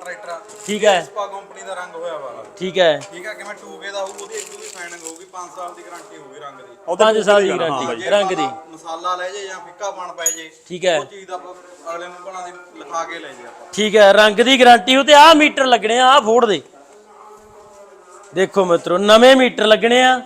ਠੀਕ ਹੈ। ਪਾ ਕੰਪਨੀ ਦਾ ਰੰਗ ਹੋਇਆ ਵਾ। ਠੀਕ ਹੈ। ਠੀਕ ਹੈ ਕਿਵੇਂ 2K ਦਾ ਹੋਊ ਉਹਦੀ ਇੱਕ ਦੀ ਫਾਈਨਿੰਗ ਹੋਊਗੀ 5 ਸਾਲ ਦੀ ਗਾਰੰਟੀ ਹੋਊਗੀ ਰੰਗ ਦੀ। ਉਹ ਤਾਂ ਪੰਜ ਸਾਲ ਦੀ ਗਾਰੰਟੀ ਰੰਗ ਦੀ। ਮਸਾਲਾ ਲੈ ਜੇ ਜਾਂ ਫਿੱਕਾ ਬਣ ਪੈ ਜੇ ਠੀਕ ਹੈ। ਉਹ ਚੀਜ਼ ਦਾ ਆਪਾਂ ਅਗਲੇ ਨੂੰ ਬਣਾ ਦੀ ਲਿਖਾ ਕੇ ਲੈ ਜੇ ਆਪਾਂ। ਠੀਕ ਹੈ ਰੰਗ ਦੀ ਗਾਰੰਟੀ ਹੋ ਤੇ ਆਹ ਮੀਟਰ ਲੱਗਣੇ ਆ ਆਹ ਫੋੜ ਦੇ। ਦੇਖੋ ਮਿੱਤਰੋ ਨਵੇਂ ਮੀਟਰ ਲੱਗਣੇ ਆ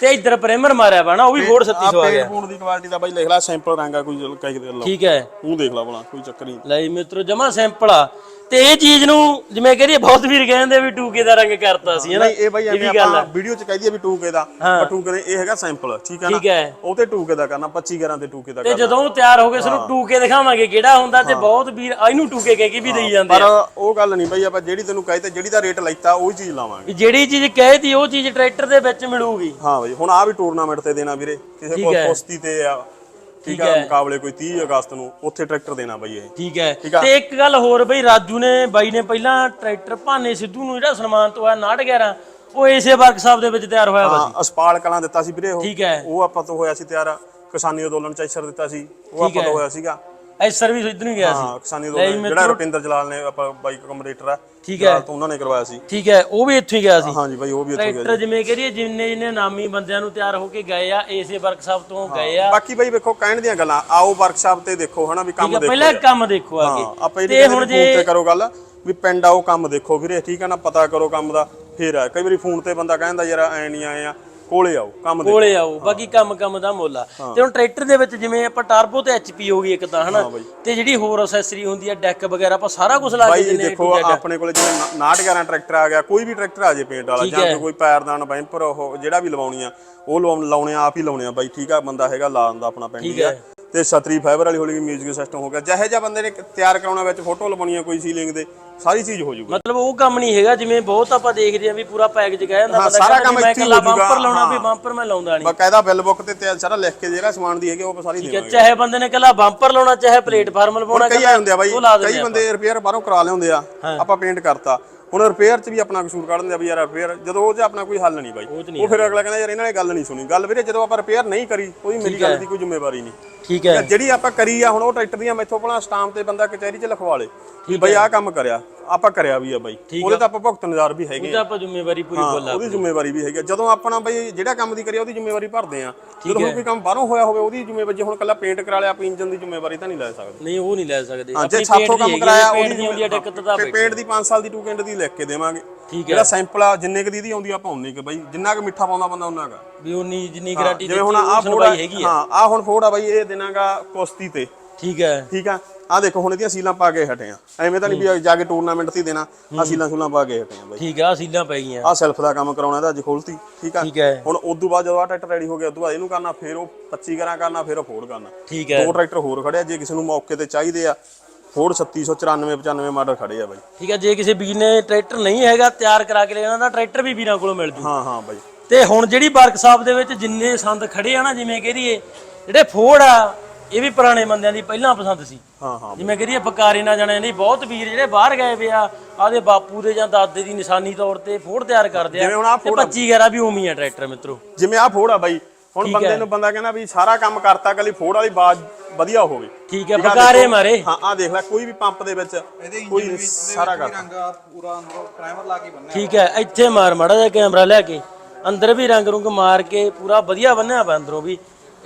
ਤੇ ਇੱਧਰ ਪ੍ਰਾਈਮਰ ਮਾਰਿਆ ਵਾ ਨਾ ਉਹ ਵੀ ਫੋੜ 3700 ਆ ਗਿਆ। ਪੂੰਟ ਦੀ ਕੁਆਲਿਟੀ ਦਾ ਬਾਈ ਲਿਖ ਲੈ ਸੈਂਪਲ ਰੰਗ ਆ ਕੋਈ ਕਹੀ ਦੇ ਲਓ। ਠੀਕ ਹੈ। ਉਹ ਦੇਖ ਲਾ ਭਲਾ ਕੋਈ ਚੱਕਰ ਨਹੀਂ। ਲੈ ਮਿੱਤਰੋ ਜਮਾ ਸਿੰਪਲ ਆ। ਤੇ ਇਹ ਚੀਜ਼ ਨੂੰ ਜਿਵੇਂ ਕਹਦੀਏ ਬਹੁਤ ਵੀਰ ਕਹਿੰਦੇ ਵੀ 2K ਦਾ ਰੰਗ ਕਰਤਾ ਸੀ ਹਨਾ? ਨਹੀਂ ਇਹ ਬਾਈ ਐਵੇਂ ਆਪਾਂ ਵੀਡੀਓ ਚ ਕਹਿ ਦਈਏ ਵੀ 2K ਦਾ ਪਰ 2K ਦੇ ਇਹ ਹੈਗਾ ਸੈਂਪਲ ਠੀਕ ਹੈ ਨਾ? ਉਹ ਤੇ 2K ਦਾ ਕਰਨਾ 25 11 ਤੇ 2K ਦਾ ਤੇ ਜਦੋਂ ਤਿਆਰ ਹੋ ਗਏ ਸਾਨੂੰ 2K ਦਿਖਾਵਾਂਗੇ ਕਿਹੜਾ ਹੁੰਦਾ ਤੇ ਬਹੁਤ ਵੀਰ ਇਹਨੂੰ 2K ਕਹਿ ਕੇ ਵੀ ਦੇਈ ਜਾਂਦੇ ਪਰ ਉਹ ਗੱਲ ਨਹੀਂ ਬਾਈ ਆਪਾਂ ਜਿਹੜੀ ਤੈਨੂੰ ਕਹੀ ਤੇ ਜਿਹੜੀ ਦਾ ਰੇਟ ਲੈਤਾ ਉਹੀ ਚੀਜ਼ ਲਾਵਾਂਗੇ। ਜਿਹੜੀ ਚੀਜ਼ ਕਹੇਤੀ ਉਹ ਚੀਜ਼ ਟਰੈਕਟਰ ਦੇ ਵਿੱਚ ਮਿਲੂਗੀ। ਹਾਂ ਬਾਈ ਹੁਣ ਆ ਵੀ ਟੂਰਨਾਮੈਂਟ ਤੇ ਦੇਣਾ ਵੀਰੇ ਕਿਸੇ ਕੋਲ। ਕੁਸ਼ਤੀ ਤੇ ਆ ਠੀਕ ਆ ਮੁਕਾਬਲੇ ਕੋਈ 30 ਅਗਸਤ ਨੂੰ ਉੱਥੇ ਟਰੈਕਟਰ ਦੇਣਾ ਬਾਈ ਇਹ। ਠੀਕ ਹੈ। ਠੀਕ ਆ। ਤੇ ਇੱਕ ਗੱਲ ਹੋਰ ਬਈ ਰਾਜੂ ਨੇ ਬਾਈ ਨੇ ਪਹਿਲਾਂ ਟਰੈਕਟਰ ਭਾਨੇ ਸਿੱਧੂ ਨੂੰ ਜਿਹੜਾ ਸਨਮਾਨ ਤੋਂ ਆਇਆ 911 ਉਹ ਇਸੇ ਵਰਕਸ਼ਾਪ ਦੇ ਵਿੱਚ ਤਿਆਰ ਹੋਇਆ ਵਾ ਹਾਂ ਅਸਪਾਲ ਕਲਾਂ ਦਿੱਤਾ ਸੀ ਵੀਰੇ ਉਹ। ਠੀਕ ਹੈ। ਉਹ ਆਪਾਂ ਤੋਂ ਹੋਇਆ ਸੀ ਤਿਆਰ। ਕਿਸਾਨੀ ਅੰਦੋਲਨ ਚ ਅਸਰ ਦਿੱਤਾ ਸੀ। ਉਹ ਆਪਾਂ ਤੋਂ ਹੋਇਆ ਸੀਗਾ। ਐਸ ਸਰਵਿਸ ਇਧਰ ਨੂੰ ਗਿਆ ਸੀ। ਹਾਂ ਕਿਸਾਨੀ ਅੰਦੋਲਨ ਜਿਹੜਾ ਰੁਪਿੰਦਰ ਜਲਾਲ ਨੇ ਆਪਾਂ ਬਾਈਕ ਕਮਰੇਟਰ ਆ ਠੀਕ ਜਲਾਲ ਤੋਂ ਉਹਨਾਂ ਨੇ ਕਰਵਾਇਆ ਸੀ। ਠੀਕ ਹੈ ਉਹ ਵੀ ਇੱਥੇ ਹੀ ਗਿਆ ਸੀ। ਹਾਂਜੀ ਬਾਈ ਉਹ ਵੀ ਇੱਥੇ ਗਿਆ ਟਰੈਕਟਰ ਜਿਵੇਂ ਕਰੀਏ ਜਿੰਨੇ ਜਿੰਨੇ ਨਾਮੀ ਬੰਦਿਆਂ ਨੂੰ ਤਿਆਰ ਹੋ ਕੇ ਗਏ ਆ ਇਸੇ ਵਰਕਸ਼ਾਪ ਤੋਂ ਗਏ ਆ। ਬਾਕੀ ਬਾਈ ਵੇਖੋ ਕਹਿਣ ਦੀਆਂ ਗੱਲਾਂ ਆਓ ਵਰਕਸ਼ਾਪ ਤੇ ਦੇਖੋ ਹਨਾ ਵੀ ਕੰਮ ਦੇਖੋ ਪਹਿਲਾਂ ਕੰਮ ਦੇਖੋ ਹਾਂ ਆਗੇ ਆਪਾਂ ਇਹ ਤੇ ਹੁਣ ਹੁਣ ਜੇ ਤੇ ਕਰੋ ਗੱਲ ਵੀ ਪਿੰਡ ਆਓ ਕੰਮ ਦੇਖੋ ਵੀਰੇ ਠੀਕ ਆ ਨਾ ਪਤਾ ਕਰੋ ਕੰਮ ਦਾ ਫੇਰ ਆ। ਕਈ ਵਾਰੀ ਫੋਨ ਤੇ ਬੰਦਾ ਕਹਿੰਦਾ ਯਾਰ ਐ ਨਹੀਂ ਆਏ ਆ। ਕੋਲੇ ਆਓ ਕੰਮ ਦੇਖੋ। ਕੋਲੇ ਆਓ ਬਾਕੀ ਕੰਮ ਕੰਮ ਦਾ ਮੁੱਲ ਆ। ਤੇ ਹੁਣ ਟਰੈਕਟਰ ਦੇ ਵਿੱਚ ਜਿਵੇਂ ਆਪਾਂ ਟਰਬੋ ਤੇ ਐਚਪੀ ਹੋ ਗਈ ਇੱਕ ਤਾਂ ਹਨਾ? ਤੇ ਜਿਹੜੀ ਹੋਰ ਅਸੈਸਰੀ ਹੁੰਦੀ ਆ ਡੈਕ ਵਗੈਰਾ ਆਪਾਂ ਸਾਰਾ ਕੁਝ ਲਾ ਕੇ ਦਿੰਨੇ ਆ ਦੇਖੋ ਆਪਣੇ ਕੋਲੇ ਜਿਵੇਂ 911 ਟਰੈਕਟਰ ਆ ਗਿਆ ਕੋਈ ਵੀ ਟਰੈਕਟਰ ਆ ਜੇ ਪੇਂਟ ਵਾਲਾ ਜਾਂ ਕੋਈ ਪੈਰਦਾਨ ਬੈਂਪਰ ਉਹ ਜਿਹੜਾ ਵੀ ਲਵਾਉਣੀ ਆ ਉਹ ਲਵਾਉਣ- ਲਾਉਣੇ ਆ, ਆਪ ਹੀ ਲਾਉਣੇ ਆ ਬਾਈ ਠੀਕ ਆ ਬੰਦਾ ਹੈਗਾ ਲਾ ਦਿੰਦਾ ਆਪਣਾ ਪਿੰਡ ਆ। ਤੇ ਛਤਰੀ ਫਾਈਬਰ ਵਾਲੀ ਹੋਲੀ ਮਿਊਜ਼ਿਕ ਸਿਸਟਮ ਹੋ ਗਿਆ। ਜਿਹੇ ਜਿਹਾ ਬੰਦੇ ਨੇ ਤਿਆਰ ਕਰਾਉਣਾ ਵਿੱਚ ਫੋਟੋ ਲਵਾਉਣੀ ਆ ਕੋਈ ਸੀਲਿੰਗ ਦੇ ਸਾਰੀ ਚੀਜ਼ ਹੋ ਜੂਗੀ। ਮਤਲਬ ਉਹ ਕੰਮ ਨਹੀਂ ਹੈਗਾ ਜਿਵੇਂ ਬਹੁਤ ਆਪਾਂ ਦੇਖਦੇ ਆ ਵੀ ਪੂਰਾ ਪੈਕੇਜ ਕਹਿ ਜਾਂਦਾ ਬੰਦਾ ਸਾਰਾ ਕਹਿੰਦਾ ਕੰਮ ਇੱਥੇ ਹੀ ਜਾਊਗਾ, ਬੰਪਰ ਲਾਉਣਾ ਵੀ। ਬੰਪਰ ਮੈਂ ਲਾਉਂਦਾ ਨਹੀਂ। ਬਕਾਇਦਾ ਬਿੱਲ ਬੁੱਕ ਤੇ ਸਾਰਾ ਲਿਖ ਕੇ ਜਿਹੜਾ ਸਮਾਨ ਦੀ ਹੈਗੀ ਉਹ ਸਾਰੀ ਦੇਵਾਂਗੇ। ਚਾਹੇ ਬੰਦੇ ਨੇ ਇਕੱਲਾ ਬੰਪਰ ਲਾਉਣਾ ਚਾਹੇ ਪਲੇਟਫਾਰਮ ਲਵਾਉਣਾ ਕਈ ਆਏ ਹੁੰਦੇ ਆ ਬਾਈ ਕਈ ਬੰਦੇ ਰਿਪੇਅਰ ਬਾਹਰੋਂ ਕਰਾ ਲਿਆਉਂਦੇ ਆ ਆਪਾਂ ਪੇਂਟ ਕਰਤਾ। ਹੁਣ ਰਿਪੇਅਰ 'ਚ ਵੀ ਆਪਣਾ ਕਸੂਰ ਕੱਢ ਦਿੰਦੇ ਆ ਵੀ ਯਾਰ ਰਿਪੇਅਰ ਜਦੋਂ ਉਹ 'ਚ ਆਪਣਾ ਕੋਈ ਹੱਲ ਨਹੀਂ ਬਾਈ। ਉਹ ਫਿਰ ਅਗਲਾ ਕਹਿੰਦਾ ਯਾਰ ਇਹਨਾਂ ਨੇ ਗੱਲ ਨਹੀਂ ਸੁਣੀ। ਗੱਲ ਵੀਰੇ ਜਦੋਂ ਆਪਾਂ ਰਿਪੇਅਰ ਨਹੀਂ ਕਰੀ ਉਹਦੀ ਮੇਰੀ ਗੱਲ ਦੀ ਕੋਈ ਜ਼ਿੰਮੇਵਾਰੀ ਨਹੀਂ। ਠੀਕ ਹੈ। ਜਿਹੜੀ ਆਪਾਂ ਕਰੀ ਆ ਹੁਣ ਉਹ ਟਰੈਕਟਰ ਦੀਆਂ ਮੈਥੋਂ ਪਹਿਲਾਂ ਸਟਾਂਪ ਤੇ ਬੰਦਾ ਕਚਹਿਰੀ 'ਚ ਲਿਖਵਾ ਲੇ। ਵੀ ਬਈ ਆਹ ਕੰਮ ਕਰਿਆ ਆਪਾਂ ਕਰਿਆ ਵੀ ਆ ਬਾਈ। ਉਹਦੇ ਤਾਂ ਆਪਾਂ ਭੁਗਤਨਦਾਰ ਵੀ ਹੈਗੇ ਉਹਦਾ ਆਪਾਂ ਜ਼ਿੰਮੇਵਾਰੀ ਪੂਰੀ ਬੋਲਾ ਉਹਦੀ ਜ਼ਿੰਮੇਵਾਰੀ ਵੀ ਹੈਗੀ। ਜਦੋਂ ਆਪਣਾ ਬਈ ਜਿਹੜਾ ਕੰਮ ਦੀ ਕਰਿਆ ਉਹਦੀ ਜ਼ਿੰਮੇਵਾਰੀ ਭਰਦੇ ਆ। ਜਦੋਂ ਹੁਣ ਕੋਈ ਕੰਮ ਬਾਹਰੋਂ ਹੋਇਆ ਹੋਵੇ ਉਹਦੀ ਜ਼ਿੰਮੇਵਾਰੀ ਜੇ ਹੁਣ ਕੱਲਾ ਪੇਂਟ ਕਰਾ ਲਿਆ ਆਪਾਂ ਇੰਜਨ ਦੀ ਜ਼ਿੰਮੇਵਾਰੀ ਤਾਂ ਨਹੀਂ ਲੈ ਸਕਦੇ। ਨਹੀਂ ਉਹ ਨਹੀਂ ਲੈ ਸਕਦੇ। ਜੇ ਸਾਥੋਂ ਕੰਮ ਕਰਾਇਆ ਉਹਦੀ ਦਿੱਕਤ ਤਾਂ ਪੇਂਟ ਦੀ 5 ਸਾਲ ਦੀ ਟੂ ਕੈਂਡ ਦੀ ਲਿਖ ਕੇ ਦੇਵਾਂਗੇ। ਠੀਕ ਜਿਹੜਾ ਸੈਂਪਲ ਆ ਜਿੰਨੇ ਕੁ ਦੀ ਦੀ ਆਉਂਦੀ ਆਪਾਂ ਉਨੇ ਕੁ। ਬਾਈ ਜਿੰਨਾ ਕੁ ਮਿੱਠਾ ਪਾਉਂਦਾ ਬੰਦਾ ਉਹਨਾਂ ਕਾ। ਵੀ ਉਨੀ ਜਿੰਨੀ ਗਾਰੰਟੀ ਜਿਵੇਂ ਹੁਣ ਆ ਫੋੜ ਸੁਣਵਾਈ ਹੈਗੀ ਆ। ਹਾਂ ਆ ਹੁਣ ਫੋੜ ਆ ਬਾਈ ਇਹ ਦੇਣਾਗਾ ਕੁਸ਼ਤੀ ਤੇ। ਠੀਕ ਹੈ। ਠੀਕ ਆ। ਆ ਦੇਖੋ ਹੁਣ ਇਹਦੀਆਂ ਸੀਲਾਂ ਪਾ ਕੇ ਹਟੇ ਆ। ਐਵੇਂ ਤਾਂ ਨਹੀਂ ਵੀ ਜਾ ਕੇ ਟੂਰਨਾਮੈਂਟ ਤੇ ਦੇਣਾ। ਆ ਸੀਲਾਂ ਸੂਲਾਂ ਪਾ ਕੇ ਹਟੇ ਆ ਬਾਈ। ਠੀਕ ਆ ਸੀਲਾਂ ਪੈ ਗਈਆਂ। ਆ ਸੈਲਫ ਦਾ ਕੰਮ ਕਰਾਉਣਾ ਇਹਦਾ ਅੱਜ ਖੋਲਤੀ। ਠੀਕ ਆ। ਠੀਕ ਹੈ। ਹੁਣ ਉਦੋਂ ਬਾਅਦ ਜਦੋਂ ਆ ਟਰੈਕਟਰ ਰੈਡੀ ਹੋ ਗਿਆ ਉਦੋਂ ਬਾਅਦ ਇਹਨੂੰ ਕਰਨਾ ਫਿਰ ਉਹ 25 ਗਰਾਂ ਕਰਨਾ ਫਿਰ ਉਹ ਫੋੜ ਕਰਨਾ। ਠੀਕ ਹੈ। ਦੋ ਟਰੈਕਟਰ ਹੋਰ ਖੜੇ ਆ ਜੇ ਕਿਸੇ ਨੂੰ ਮੌਕੇ ਤੇ ਚਾਹੀਦੇ ਆ ਫੋੜ 3694 95 ਮਾਡਲ ਖੜੇ ਆ ਬਾਈ। ਠੀਕ ਹੈ ਜੇ ਕਿਸੇ ਵੀਰ ਨੇ ਟਰੈਕਟਰ ਨਹੀਂ ਹੈਗਾ ਤਿਆਰ ਕਰਾ ਕੇ ਲੈਣਾ ਤਾਂ ਟਰੈਕਟਰ ਵੀ ਵੀਰਾਂ ਕੋਲੋਂ ਮਿਲ ਜੂ। ਹਾਂ ਹਾਂ ਬਾਈ। ਤੇ ਹੁਣ ਜਿਹੜੀ ਵਰਕਸ਼ਾਪ ਦੇ ਵਿੱਚ ਜਿੰਨੇ ਸੰਦ ਖੜੇ ਆ ਨਾ ਜਿਵੇਂ ਕਹਦੀਏ ਜਿਹੜੇ ਫੋੜ ਆ ਇਹ ਵੀ ਪੁਰਾਣੇ ਬੰਦਿਆਂ ਦੀ ਪਹਿਲਾਂ ਪਸੰਦ ਸੀ। ਹਾਂ ਹਾਂ। ਜਿਵੇਂ ਬਕਾਰੇ ਨਾ ਜਾਣੇ ਨਹੀਂ ਬਹੁਤ ਵੀਰ ਜਿਹੜੇ ਬਾਹਰ ਗਏ ਵੇ ਆ ਆਦੇ ਬਾਪੂ ਦੇ ਜਾਂ ਦਾਦੇ ਦੀ ਨਿਸ਼ਾਨੀ ਤੌਰ ਤੇ ਫੋੜ ਤਿਆਰ ਕਰਦੇ ਆ। ਜਿਵੇਂ ਹੁਣ ਆਹ ਤੇ 25 11 ਵੀ ਉਮੀ ਆ ਟਰੈਕਟਰ ਮਿੱਤਰੋ। ਜਿਵੇਂ ਆ ਫੋੜ ਆ ਬਾਈ ਹੁਣ ਬੰਦੇ ਨੂੰ ਬੰਦਾ ਕਹਿੰਦਾ ਵੀ ਸਾਰਾ ਕੰਮ ਕਰਤਾ ਕੱਲੀ ਫੋੜ ਵਾਲੀ ਬਾਜ ਵਧੀਆ ਹੋਵੇ ਠੀਕ ਹੈ ਬਕਾਰੇ ਮਾਰੇ। ਹਾਂ ਆ ਦੇਖ ਲੈ ਕੋਈ ਵੀ ਪੰਪ ਦੇ ਵਿੱਚ ਇਹਦੇ ਇੰਜਨ ਕੋਈ ਵੀ ਸਾਰਾ ਸਾਰਾ ਕਰ। ਰੰਗ ਆ ਪੂਰਾ ਅੰਦਰੋਂ ਪ੍ਰਾਈਮਰ ਲਾ ਕੇ ਬੰਨਿਆ ਠੀਕ ਹੈ ਇੱਥੇ ਮਾਰ ਮਾੜਾ ਜਿਹਾ ਕੈਮਰਾ ਲੈ ਕੇ ਅੰਦਰ ਵੀ ਰੰਗ ਰੁੰਗ ਮਾਰ ਕੇ ਪੂਰਾ ਵਧੀਆ ਬੰਨਿਆ ਪਿਆ ਅੰਦਰੋਂ ਵੀ।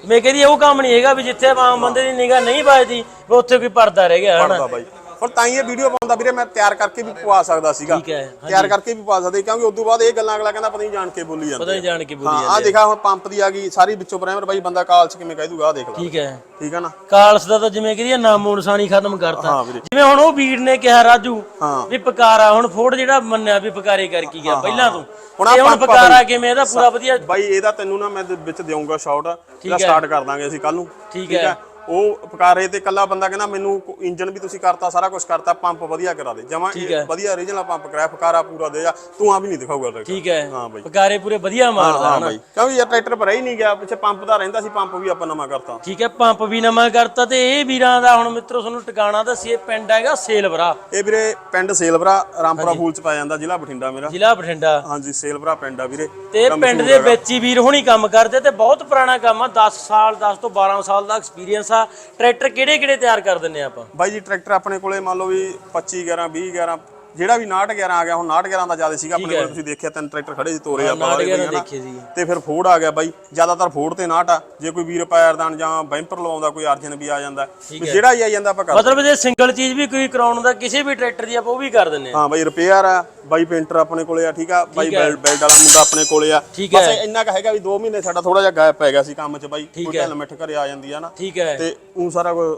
ਮੈਂ ਕਹਿੰਦੀ ਉਹ ਕੰਮ ਨਹੀਂ ਹੈਗਾ ਵੀ ਜਿੱਥੇ ਆਮ ਬੰਦੇ ਦੀ ਨਿਗਾਹ ਨਹੀਂ ਵੱਜਦੀ ਵੀ ਉੱਥੇ ਕੋਈ ਪਰਦਾ ਰਹਿ ਗਿਆ, ਹਨਾ? ਪੜਦਾ ਬਾਈ। ਹੁਣ ਤਾਂ ਹੀ ਇਹ ਵੀਡੀਓ ਪਾਉਂਦਾ ਵੀਰੇ ਮੈਂ ਤਿਆਰ ਕਰਕੇ ਵੀ ਪਵਾ ਸਕਦਾ ਸੀਗਾ। ਠੀਕ ਹੈ ਤਿਆਰ ਕਰਕੇ ਵੀ ਪਵਾ ਸਕਦੇ ਕਿਉਂਕਿ ਉਦੋਂ ਬਾਅਦ ਇਹ ਗੱਲਾਂ ਅਗਲਾ ਕਹਿੰਦਾ ਪਤਾ ਨਹੀਂ ਜਾਣ ਕੇ ਬੋਲੀ ਪਤਾ ਜਾਂਦੇ ਨਹੀਂ ਜਾਣ ਕੇ ਬੋਲੀ ਹਾਂ ਆ। ਦੇਖਾ ਹੁਣ ਪੰਪ ਦੀ ਆ ਗਈ ਸਾਰੀ ਵਿੱਚੋਂ ਪ੍ਰਾਈਮਰ ਬਾਈ ਬੰਦਾ ਕਾਲ ਚ ਕਿਵੇਂ ਕਹਿ ਦੂਗਾ ਆ ਦੇਖ ਲੈ। ਠੀਕ ਹੈ। ਠੀਕ ਆ ਨਾ? ਕਾਲਸ ਦਾ ਤਾਂ ਜਿਵੇਂ ਕਹਦੀ ਨਾਮੋ ਨਿਸ਼ਾਨੀ ਖਤਮ ਕਰਤਾ। ਹਾਂ ਜਿਵੇਂ ਹੁਣ ਉਹ ਵੀਰ ਨੇ ਕਿਹਾ ਰਾਜੂ ਹਾਂ। ਵੀ ਪਕਾਰਾ ਹੁਣ ਫੋੜ ਜਿਹੜਾ ਮੰਨਿਆ ਵੀ ਪਕਾਰੇ ਕਰ ਕੀ ਗਿਆ ਪਹਿਲਾਂ ਤੋਂ। ਹੁਣ ਹੁਣ ਪੰਪ ਆ ਪਕਾਰਾ। ਕਿਵੇਂ ਇਹਦਾ ਪੂਰਾ ਵਧੀਆ ਬਾਈ ਇਹਦਾ ਤੈਨੂੰ ਨਾ ਮੈਂ ਵਿੱਚ ਦੇਵਾਂਗਾ ਸ਼ਾਟ ਜਿਹੜਾ ਹੈ। ਸਟਾਰਟ ਕਰ ਦਾਂਗੇ ਅਸੀਂ ਕੱਲ ਨੂੰ। ਠੀਕ ਹੈ। ਉਹ ਪਕਾਰੇ ਤੇ ਕੱਲਾ ਬੰਦਾ ਕਹਿੰਦਾ ਮੈਨੂੰ ਇੰਜਨ ਵੀ ਤੁਸੀਂ ਕਰਤਾ ਸਾਰਾ ਕੁਝ ਕਰਤਾ ਪੰਪ ਵਧੀਆ ਕਰਾ ਦੇ। ਜਮਾ। ਵਧੀਆ ਓਰੀਜਨਲ ਪੰਪ ਕਰਾਇਆ ਪਕਾਰਾ ਪੂਰਾ ਦੇ ਜਾ ਤੂੰ ਆ ਵੀ ਨਹੀਂ ਦਿਖਾਊਗਾ ਟਰੈਕਟਰ ਠੀਕ ਹੈ। ਹਾਂ ਬਾਈ। ਪਕਾਰੇ ਪੂਰੇ ਵਧੀਆ ਮਾਰਦਾ ਹਾਂ ਬਾਈ। ਕਿਉਂਕਿ ਯਾਰ ਟਰੈਕਟਰ ਪਰ ਹੀ ਨਹੀਂ ਗਿਆ ਪਿੱਛੇ ਪੰਪ ਦਾ ਰਹਿੰਦਾ ਸੀ ਪੰਪ ਵੀ ਆਪਾਂ ਨਵਾਂ ਕਰਤਾ। ਠੀਕ ਹੈ ਪੰਪ ਵੀ ਨਵਾਂ ਕਰਤਾ ਤੇ ਇਹ ਵੀਰਾਂ ਦਾ ਹੁਣ ਮਿੱਤਰੋ ਤੁਹਾਨੂੰ ਟਿਕਾਣਾ ਦੱਸੀਏ ਪਿੰਡ ਹੈਗਾ ਸੇਲਵਰਾ। ਇਹ ਵੀਰੇ ਪਿੰਡ ਸੇਲਵਰਾ ਰਾਮਪੁਰਾ ਫੂਲ ਚ ਪਾ ਜਾਂਦਾ ਜ਼ਿਲ੍ਹਾ ਬਠਿੰਡਾ ਮੇਰਾ। ਜ਼ਿਲ੍ਹਾ ਬਠਿੰਡਾ। ਹਾਂਜੀ ਸੇਲਵਰਾ ਪਿੰਡ ਆ ਵੀਰੇ। ਤੇ ਪਿੰਡ ਦੇ। ਵਿੱਚ ਹੀ ਵੀਰ ਹੁਣੀ ਕੰਮ ਕਰਦੇ ਤੇ ਬਹੁਤ ਪੁਰਾਣਾ ਕੰਮ ਆ 10 ਸਾਲ 10 ਤੋਂ 12 ਸਾਲ ਦਾ ਐਕਸਪੀਰੀਅੰਸ ਆ ਟਰੈਕਟਰ ਕਿਹੜੇ ਕਿਹੜੇ ਤਿਆਰ ਕਰ ਦਿੰਨੇ ਆ ਆਪਾਂ? ਬਾਈ ਜੀ, ਟਰੈਕਟਰ ਆਪਣੇ ਕੋਲੇ ਮੰਨ ਲਓ ਵੀ 25 11 20 11 ਜਿਹੜਾ ਵੀ 69 11 ਆ ਗਿਆ ਹੁਣ 69 11 ਦਾ ਜ਼ਿਆਦਾ ਸੀਗਾ ਆਪਣੇ ਕੋਲ ਤੁਸੀਂ ਦੇਖਿਆ ਤਿੰਨ ਟਰੈਕਟਰ ਖੜੇ ਸੀ ਤੋਰੇ ਆਪਾਂ ਵਾਲੇ 11 ਬਈ ਹਨਾ। ਦੇਖੇ ਸੀ। ਤੇ ਫਿਰ ਫੋੜ ਆ ਗਿਆ ਬਾਈ। ਜ਼ਿਆਦਾਤਰ ਫੋੜ ਤੇ 69 ਆ। ਜੇ ਕੋਈ ਵੀਰ ਪਾਇਰਦਾਨ ਜਾਂ ਬੈਂਪਰ ਲਵਾਉਂਦਾ ਕੋਈ ਅਰਜਨ ਵੀ ਆ ਜਾਂਦਾ। ਜਿਹੜਾ ਹੀ ਆ ਜਾਂਦਾ ਆਪਾਂ ਕਰ ਮਤਲਬ ਜੇ ਸਿੰਗਲ ਚੀਜ਼ ਵੀ ਕੋਈ ਕਰਾਉਣ ਦਾ ਕਿਸੇ ਵੀ ਟਰੈਕਟਰ ਦੀ ਆਪਾਂ ਉਹ ਵੀ ਕਰ ਦਿੰਨੇ ਆ ਹਾਂ ਬਾਈ ਰਿਪੇਅਰ ਆ ਬਾਈ ਪੇਂਟਰ ਆਪਣੇ ਕੋਲੇ ਆ ਠੀਕ ਆ। ਬਾਈ ਬੈਲਟ ਬੈਲਟ ਵਾਲਾ ਮੁੰਡਾ ਆਪਣੇ ਕੋਲੇ ਆ। ਬਸ। ਇੰਨਾ ਕ ਹੈਗਾ ਵੀ 2 ਮਹੀਨੇ ਸਾਡਾ ਥੋੜਾ ਜਿਹਾ ਗੈਪ ਪੈ ਗਿਆ ਸੀ ਕੰਮ 'ਚ ਬਾਈ। ਕੋਈ ਹੈ। ਹੈਲਮਟ ਘਰੇ ਆ ਜਾਂਦੀ ਆ ਨਾ। ਤੇ ਉਹ ਸਾਰਾ ਕੁਝ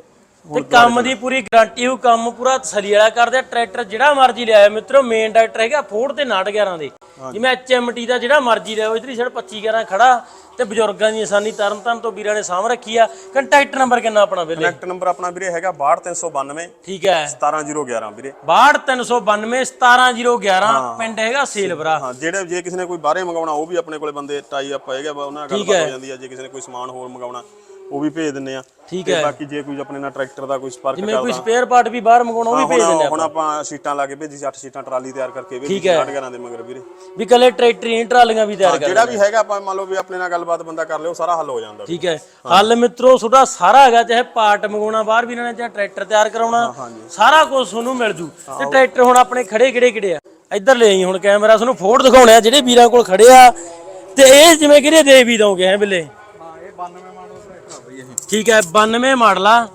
ਤੇ ਕੰਮ ਦੀ ਪੂਰੀ ਗਾਰੰਟੀ ਉਹ ਕੰਮ ਪੂਰਾ ਤਸੱਲੀ ਵਾਲਾ ਕਰਦੇ ਆ ਟਰੈਕਟਰ ਜਿਹੜਾ ਮਰਜ਼ੀ ਲਿਆਇਆ ਮਿੱਤਰੋ ਮੇਨ ਡਾਕਟਰ ਹੈਗਾ ਫੋਰਡ ਤੇ 911 ਦੇ। ਜਿਵੇਂ ਐਚਐਮਟੀ ਦਾ ਜਿਹੜਾ ਮਰਜ਼ੀ ਲਿਆਓ ਇਧਰਲੀ ਸਾਈਡ 25 11 ਖੜਾ ਤੇ ਬਜ਼ੁਰਗਾਂ ਦੀ ਆਸਾਨੀ ਤਰਨ ਤਾਰਨ ਤੋਂ ਵੀਰਾਂ ਨੇ ਸਾਂਭ ਰੱਖੀ ਆ। ਕੰਟੈਕਟ ਨੰਬਰ ਕਿੰਨਾ ਆਪਣਾ ਵੇਲੇ ਕਨੈਕਟ ਨੰਬਰ ਆਪਣਾ ਵੀਰੇ ਹੈਗਾ 62392 ਠੀਕ ਹੈ। 17011 ਵੀਰੇ। 62392 17011 ਪਿੰਡ ਹੈਗਾ ਸੇਲਵਰਾ ਹਾਂ ਜਿਹੜੇ ਜੇ ਕਿਸੇ ਨੇ ਕੋਈ ਬਾਹਰੇ ਮੰਗਾਉਣਾ ਉਹ ਵੀ ਆਪਣੇ ਕੋਲੇ ਬੰਦੇ ਟਾਈ ਅਪ ਹੈਗਾ ਉਹਨਾਂ ਨਾਲ ਗੱਲਬਾਤ ਹੋ ਜਾਂਦੀ ਆ ਜੇ ਕਿਸੇ ਨੇ ਕੋਈ ਸਮਾਨ ਹੋਰ ਮੰਗਾਉਣਾ। ਉਹ ਵੀ ਭੇਜ ਦਿੰਨੇ ਆ। ਠੀਕ ਹੈ। ਬਾਕੀ ਜੇ ਕੋਈ ਆਪਣੇ ਨਾਲ ਟਰੈਕਟਰ ਦਾ ਕੋਈ ਸੰਪਰਕ ਜਿਵੇਂ ਕੋਈ ਕਰਦਾ ਸਪੇਅਰ ਪਾਰਟ ਵੀ ਬਾਹਰ ਮੰਗਾਉਣਾ ਉਹ ਵੀ ਭੇਜ ਦਿੰਦੇ ਹੁਣ ਆ ਹੁਣ ਆਪਾਂ। ਸੀਟਾਂ ਲਾ ਕੇ ਭੇਜੀ ਸੀ 8 ਸੀਟਾਂ ਟਰਾਲੀ ਤਿਆਰ ਕਰਕੇ ਭੇਜੀ ਠੀਕ ਹੈ। 11 ਦੇ ਮਗਰ ਵੀਰੇ। ਵੀ ਕੱਲੇ ਟਰੈਕਟਰ ਹੀ ਟਰਾਲੀਆਂ ਵੀ ਤਿਆਰ ਕਰ ਜਿਹੜਾ ਵੀ ਹੈਗਾ ਆਪਾਂ ਮੰਨ ਲਓ ਵੀ ਆਪਣੇ ਨਾਲ ਗੱਲਬਾਤ ਬੰਦਾ ਕਰ ਲਿਓ ਸਾਰਾ ਹੱਲ ਹੋ ਜਾਂਦਾ। ਠੀਕ ਹੈ। ਹੱਲ ਮਿੱਤਰੋ ਤੁਹਾਡਾ ਸਾਰਾ ਹੈਗਾ ਚਾਹੇ ਪਾਰਟ ਮੰਗਾਉਣਾ ਬਾਹਰ ਵੀ ਲੈਣਾ ਚਾਹੇ ਟਰੈਕਟਰ ਤਿਆਰ ਕਰਾਉਣਾ ਸਾਰਾ ਕੁਝ ਤੁਹਾਨੂੰ ਮਿਲ ਜੂ। ਤੇ ਟਰੈਕਟਰ ਹੁਣ ਆਪਣੇ ਖੜੇ ਕਿਹੜੇ ਕਿਹੜੇ ਆ? ਇੱਧਰ ਲੈ ਆਈ ਹੁਣ ਕੈਮਰਾ ਤੁਹਾਨੂੰ ਫੋਟ ਦਿਖਾਉਣੇ ਆ ਜਿਹੜੇ ਵੀਰਾਂ ਕੋਲ ਖੜੇ ਆ। ਤੇ ਇਹ ਜਿਵੇਂ ਕਿ ਦੇ ਵੀ ਦੋਗੇ ਹੈ ਬਿੱਲੇ? ਹਾਂ ਇਹ 92 ਮਾਡਲ ਟਰੈਕਟਰ ਆ ਬਈ ਇਹ ਠੀਕ ਹੈ 92 ਮਾਡਲ ਆ।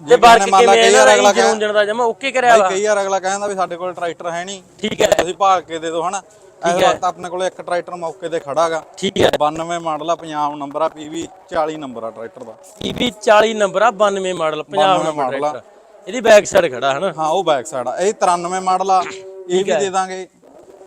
ਤੇ ਲਾ ਕਿਵੇਂ ਇਹਨਾਂ ਦਾ ਅਗਲਾ ਇੰਜਨ ਉਂਜਨ ਦਾ ਜਮਾ ਓਕੇ ਕਰਿਆ ਵਾ। ਕਈ ਵਾਰ ਅਗਲਾ ਕਹਿੰਦਾ ਵੀ ਸਾਡੇ ਕੋਲ ਟਰੈਕਟਰ ਹੈ ਨਹੀਂ ਠੀਕ ਹੈ। ਤੁਸੀਂ ਭਾਲ ਕੇ ਦੇ ਦਿਓ ਹਨਾ। ਇਸ ਵਕਤ ਆਪਣੇ ਕੋਲ ਇੱਕ ਟਰੈਕਟਰ ਮੌਕੇ ਤੇ ਖੜਾਗਾ ਠੀਕ ਹੈ। 92 ਮਾਡਲ ਆ ਪੰਜਾਬ ਨੰਬਰ ਆ ਪੀਵੀ 40 ਨੰਬਰ ਆ ਟਰੈਕਟਰ ਦਾ। EV 40 ਨੰਬਰ ਆ 92 ਮਾਡਲ 50 ਨੰਬਰ। ਟਰੈਕਟਰ। ਇਹਦੀ ਬੈਕ ਸਾਈਡ ਖੜਾ ਹਨਾ। ਹਾਂ ਉਹ ਬੈਕ ਸਾਈਡ ਆ। ਇਹ 93 ਮਾਡਲ ਆ ਇਹ ਵੀ ਦੇ ਦਾਂਗੇ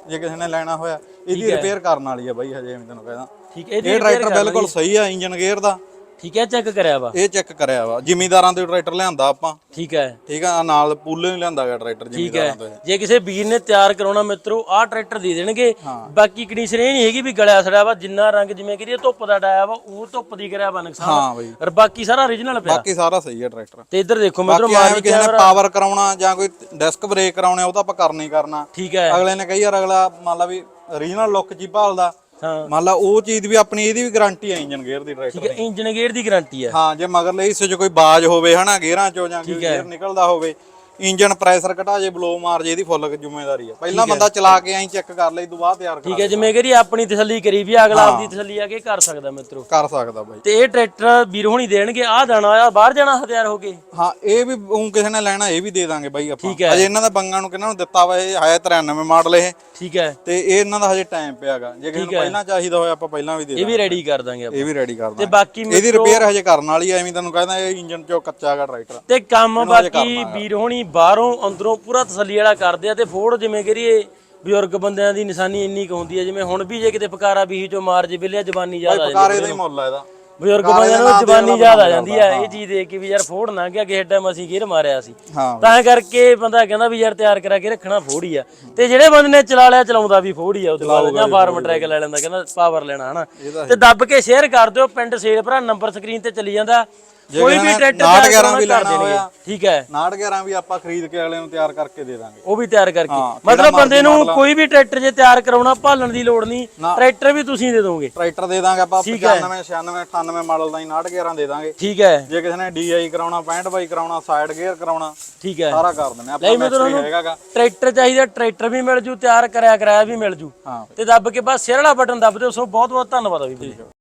ਜੇ ਕਿਸੇ ਨੇ ਲੈਣਾ ਹੋਇਆ। ਇਹਦੀ ਰਿਪੇਅਰ ਕਰਨ ਵਾਲੀ ਆ ਬਾਈ ਹਜੇ ਮੈਂ ਤੈਨੂੰ ਕਹਿੰਦਾ ਠੀਕ ਇਹ ਟਰੈਕਟਰ ਬਿਲਕੁਲ ਸਹੀ ਆ ਇੰਜਨ ਗੇਅਰ ਦਾ। ਠੀਕ ਹੈ ਚੈੱਕ ਕਰਿਆ ਵਾ? ਇਹ ਚੈੱਕ ਕਰਿਆ ਵਾ। ਜ਼ਿਮੀਦਾਰਾਂ ਦੇ ਟਰੈਕਟਰ ਲਿਆਂਦਾ ਆਪਾਂ। ਠੀਕ ਹੈ। ਠੀਕ ਆ ਨਾਲ ਪੂਲੇ ਹੀ ਲਿਆਂਦਾ ਗਿਆ ਟਰੈਕਟਰ ਠੀਕ ਜ਼ਿਮੀਦਾਰਾਂ ਹੈ ਤੋਂ ਜੇ ਕਿਸੇ ਵੀਰ ਨੇ ਤਿਆਰ ਕਰਾਉਣਾ ਮਿੱਤਰੋ ਆਹ ਟਰੈਕਟਰ ਦੇ ਦੇਣਗੇ। ਬਾਕੀ ਕੰਡੀਸ਼ਨ ਇਹ ਨਹੀਂ ਹੈਗੀ ਵੀ ਗਲਿਆ ਸੜਿਆ ਵਾ ਜਿੰਨਾ ਰੰਗ ਜਿਵੇਂ ਕਿ ਧੁੱਪ ਦਾ ਡਾਇਆ ਵਾ ਉਹ ਧੁੱਪ ਦੀ ਕਰਿਆ ਵਾ ਨੁਕਸਾਨ। ਹਾਂ ਬਈ। ਪਰ ਬਾਕੀ ਸਾਰਾ origignal ਪਿਆ। ਬਾਕੀ ਸਾਰਾ ਸਹੀ ਆ ਟਰੈਕਟਰ। ਤੇ ਇੱਧਰ ਦੇਖੋ ਮਿੱਤਰੋ ਬਾਕੀ ਐਵੇਂ ਮਾਰੀ ਕਿਸੇ ਨੇ ਪਾਵਰ ਕਰਾਉਣਾ ਜਾਂ ਕੋਈ ਡਿਸਕ ਬ੍ਰੇਕ ਕਰਾਉਣੇ ਉਹ ਤਾਂ ਆਪਾਂ ਕਰਨਾ ਹੀ ਕਰਨਾ। ਠੀਕ ਹੈ। ਅਗਲੇ ਨੇ ਕਈ ਵਾਰ ਅਗਲਾ ਮੰਨ ਲਾ ਵੀ ਰੀਜਨਲ ਲੁੱਕ ਜੀ ਭਾਲਦਾ। ਹਾਂ। ਮੰਨ ਲਾ ਉਹ ਚੀਜ਼ ਵੀ ਆਪਣੀ ਇਹਦੀ ਵੀ ਗਾਰੰਟੀ ਆ ਇੰਜਨ ਗੇਅਰ ਦੀ ਠੀਕ ਹੈ ਇੰਜਨ ਗੇਅਰ ਦੀ ਗਾਰੰਟੀ ਹੈ ਹਾਂ ਜੇ ਮਗਰਲੇ ਹਿੱਸੇ 'ਚ ਕੋਈ ਬਾਜ ਹੋਵੇ ਹਨਾ ਗੇਅਰਾਂ 'ਚੋਂ ਜਾਂ ਕੋਈ ਗੇਅਰ ਨਿਕਲਦਾ ਹੋਵੇ ਇੰਜਨ ਪ੍ਰੈਸ਼ਰ ਘਟਾ ਜੇ ਬਲੋ ਮਾਰ ਜੇ ਇਹਦੀ ਫੁੱਲ ਜ਼ਿੰਮੇਵਾਰੀ ਆ। ਪਹਿਲਾਂ ਬੰਦਾ ਚਲਾ ਕੇ ਐਂ ਚੈੱਕ ਕਰ ਲਈ ਦੁਬਾਰਾ ਤਿਆਰ ਕਰ ਠੀਕ ਹੈ ਜਿਵੇਂ ਕਿ ਆਪਣੀ ਤਸੱਲੀ ਕਰੀ ਵੀ ਅਗਲਾ ਆਪਦੀ ਤਸੱਲੀ ਆ ਕੇ ਕਰ ਸਕਦਾ ਮਿੱਤਰੋ। ਕਰ ਸਕਦਾ ਬਾਈ। ਤੇ ਇਹ ਟਰੈਕਟਰ ਵੀਰ ਹੋਣੀ ਦੇਣਗੇ ਆਹ ਜਾਣਾ ਆ ਬਾਹਰ ਜਾਣਾ ਹਥਿਆਰ ਹੋ ਕੇ? ਹਾਂ ਇਹ ਵੀ ਉਹ ਕਿਸੇ ਨੇ ਲੈਣਾ ਇਹ ਵੀ ਦੇ ਦਾਂਗੇ ਬਾਈ ਆਪਾਂ। ਅਜੇ ਇਹਨਾਂ ਦਾ ਬੰਗਾਂ ਨੂੰ ਕਿਹਨਾਂ ਨੂੰ ਦਿੱਤਾ ਵਾ ਇਹ ਹੈ 93 ਮਾਡਲ ਇਹ। ਠੀਕ ਹੈ। ਤੇ ਇਹ ਇਹਨਾਂ ਦਾ ਹਜੇ ਟਾਈਮ ਪਿਆਗਾ ਜੇ ਕਿਸੇ ਨੂੰ ਪਹਿਲਾਂ ਚਾਹੀਦਾ ਹੋਇਆ ਆਪਾਂ ਪਹਿਲਾਂ ਵੀ ਦੇ ਇਹ ਦਾਂਗੇ। ਵੀ ਰੈਡੀ ਕਰ ਦਾਂਗੇ ਆਪਾਂ। ਇਹ ਵੀ ਰੈਡੀ ਕਰ ਤੇ ਦਾਂਗੇ। ਬਾਕੀ ਇਹਦੀ ਰਿਪੇਅਰ ਹਜੇ ਕਰਨ ਵਾਲੀ ਐਵੇਂ ਤੈਨੂੰ ਕਹਿੰਦਾ ਇਹ ਇੰਜਨ 'ਚੋਂ ਕੱਚਾ ਹੈਗਾ ਟਰੈਕਟਰ। ਤੇ ਕੰਮ ਬਾਕੀ ਵੀਰ ਹੋਣੀ ਬਾਹਰੋਂ ਅੰਦਰੋਂ ਪੂਰਾ ਤਸੱਲੀ ਵਾਲਾ ਕਰਦੇ ਆ ਤੇ ਫੋੜ ਜਿਵੇਂ ਕਰੀਏ ਬਜ਼ੁਰਗ ਬੰਦਿਆਂ ਦੀ ਨਿਸ਼ਾਨੀ ਇੰਨੀ ਕੁ ਹੁੰਦੀ ਹੈ ਜਿਵੇਂ ਹੁਣ ਵੀ ਜੇ ਕਿਤੇ ਫਕਾਰਾ ਵੀ ਚੋ ਮਾਰ ਜੇ ਬਿਲਿਆ ਜ਼ਬਾਨੀ ਜ਼ਿਆਦਾ ਆ ਜਾਂਦੀ ਪਕਾਰੇ ਦਾ ਹੀ ਮੁੱਲ ਆ ਇਹਦਾ। ਬਜ਼ੁਰਗ ਬੰਦਿਆਂ ਨੂੰ ਜ਼ਬਾਨੀ ਜ਼ਿਆਦਾ ਆ ਜਾਂਦੀ ਆ ਇਹ ਚੀਜ਼ ਦੇਖ ਕੇ ਵੀ ਯਾਰ ਫੋੜ ਨਾ ਗਿਆ ਕਿਸੇ ਟਾਈਮ ਅਸੀਂ ਗੇਰ ਮਾਰਿਆ ਸੀ। ਹਾਂ। ਤਾਂ ਕਰਕੇ ਬੰਦਾ ਕਹਿੰਦਾ ਵੀ ਯਾਰ ਤਿਆਰ ਕਰਾ ਕੇ ਰੱਖਣਾ ਫੋੜ ਹੀ ਆ। ਤੇ ਜਿਹੜੇ ਬੰਦੇ ਨੇ ਚਲਾ ਲਿਆ ਚਲਾਉਂਦਾ ਵੀ ਫੋੜ ਹੀ ਆ ਉਹਦੇ ਬਾਅਦ ਜਾਂ ਫਾਰਮ ਟਰੈਕ ਲੈ ਲੈਂਦਾ ਕਹਿੰਦਾ ਪਾਵਰ ਲੈਣਾ ਹਨਾ। ਤੇ ਦੱਬ ਕੇ ਸ਼ੇਅਰ ਕਰ ਦਿਓ ਪਿੰਡ ਸੇਲ ਭਰਾ ਨੰਬਰ ਸਕਰੀਨ ਤੇ ਚੱਲੀ ਜਾਂਦਾ। ਕੋਈ ਵੀ ਟਰੈਕਟਰ ਨਾਟ ਤਿਆਰ ਗਿਆਰਾਂ ਵੀ ਕਰਾਉਣਾ ਕਰ ਲੈਣਾ ਦੇਣਗੇ ਹੋਇਆ। ਠੀਕ ਹੈ। 911 ਵੀ ਆਪਾਂ ਖਰੀਦ ਕੇ ਅਗਲੇ ਨੂੰ ਤਿਆਰ ਕਰਕੇ ਦੇ ਦਾਂਗੇ। ਉਹ ਵੀ ਤਿਆਰ ਕਰਕੇ। ਮਤਲਬ ਬੰਦੇ ਨੂੰ ਕੋਈ ਵੀ ਟਰੈਕਟਰ ਜੇ ਤਿਆਰ ਕਰਾਉਣਾ ਭਾਲਣ ਦੀ ਲੋੜ ਨਹੀਂ ਟਰੈਕਟਰ ਵੀ ਤੁਸੀਂ ਦੇ ਦੋਗੇ। ਟਰੈਕਟਰ ਦੇ ਦਾਂਗੇ ਆਪਾਂ 95 96 98 ਮਾਡਲ ਦਾ ਹੀ 911 ਦੇ ਦਾਂਗੇ। ਠੀਕ ਹੈ। ਜੇ ਕਿਸੇ ਨੇ DI ਕਰਾਉਣਾ 65 ਬਾਈ ਕਰਾਉਣਾ ਸਾਈਡ ਗੇਅਰ ਕਰਾਉਣਾ ਠੀਕ ਹੈ। ਸਾਰਾ ਕਰ ਦਿੰਦੇ ਆਪਾਂ ਮੈਂ ਤੁਹਾਨੂੰ ਮੈਸਟਰੀ ਹੈਗਾਗਾ। ਟਰੈਕਟਰ ਚਾਹੀਦਾ ਟਰੈਕਟਰ ਵੀ ਮਿਲ ਜੂ ਤਿਆਰ ਕਰਿਆ ਕਰਾਇਆ ਵੀ ਮਿਲ ਜੂ। ਤੇ ਦੱਬ ਕੇ ਬਸ ਸ਼ੇਅਰ ਵਾਲਾ ਬਟਨ ਦੱਬ ਦਿਓ ਸੋ ਬਹੁਤ ਬਹੁਤ ਧੰਨਵਾਦ ਆ ਵੀ।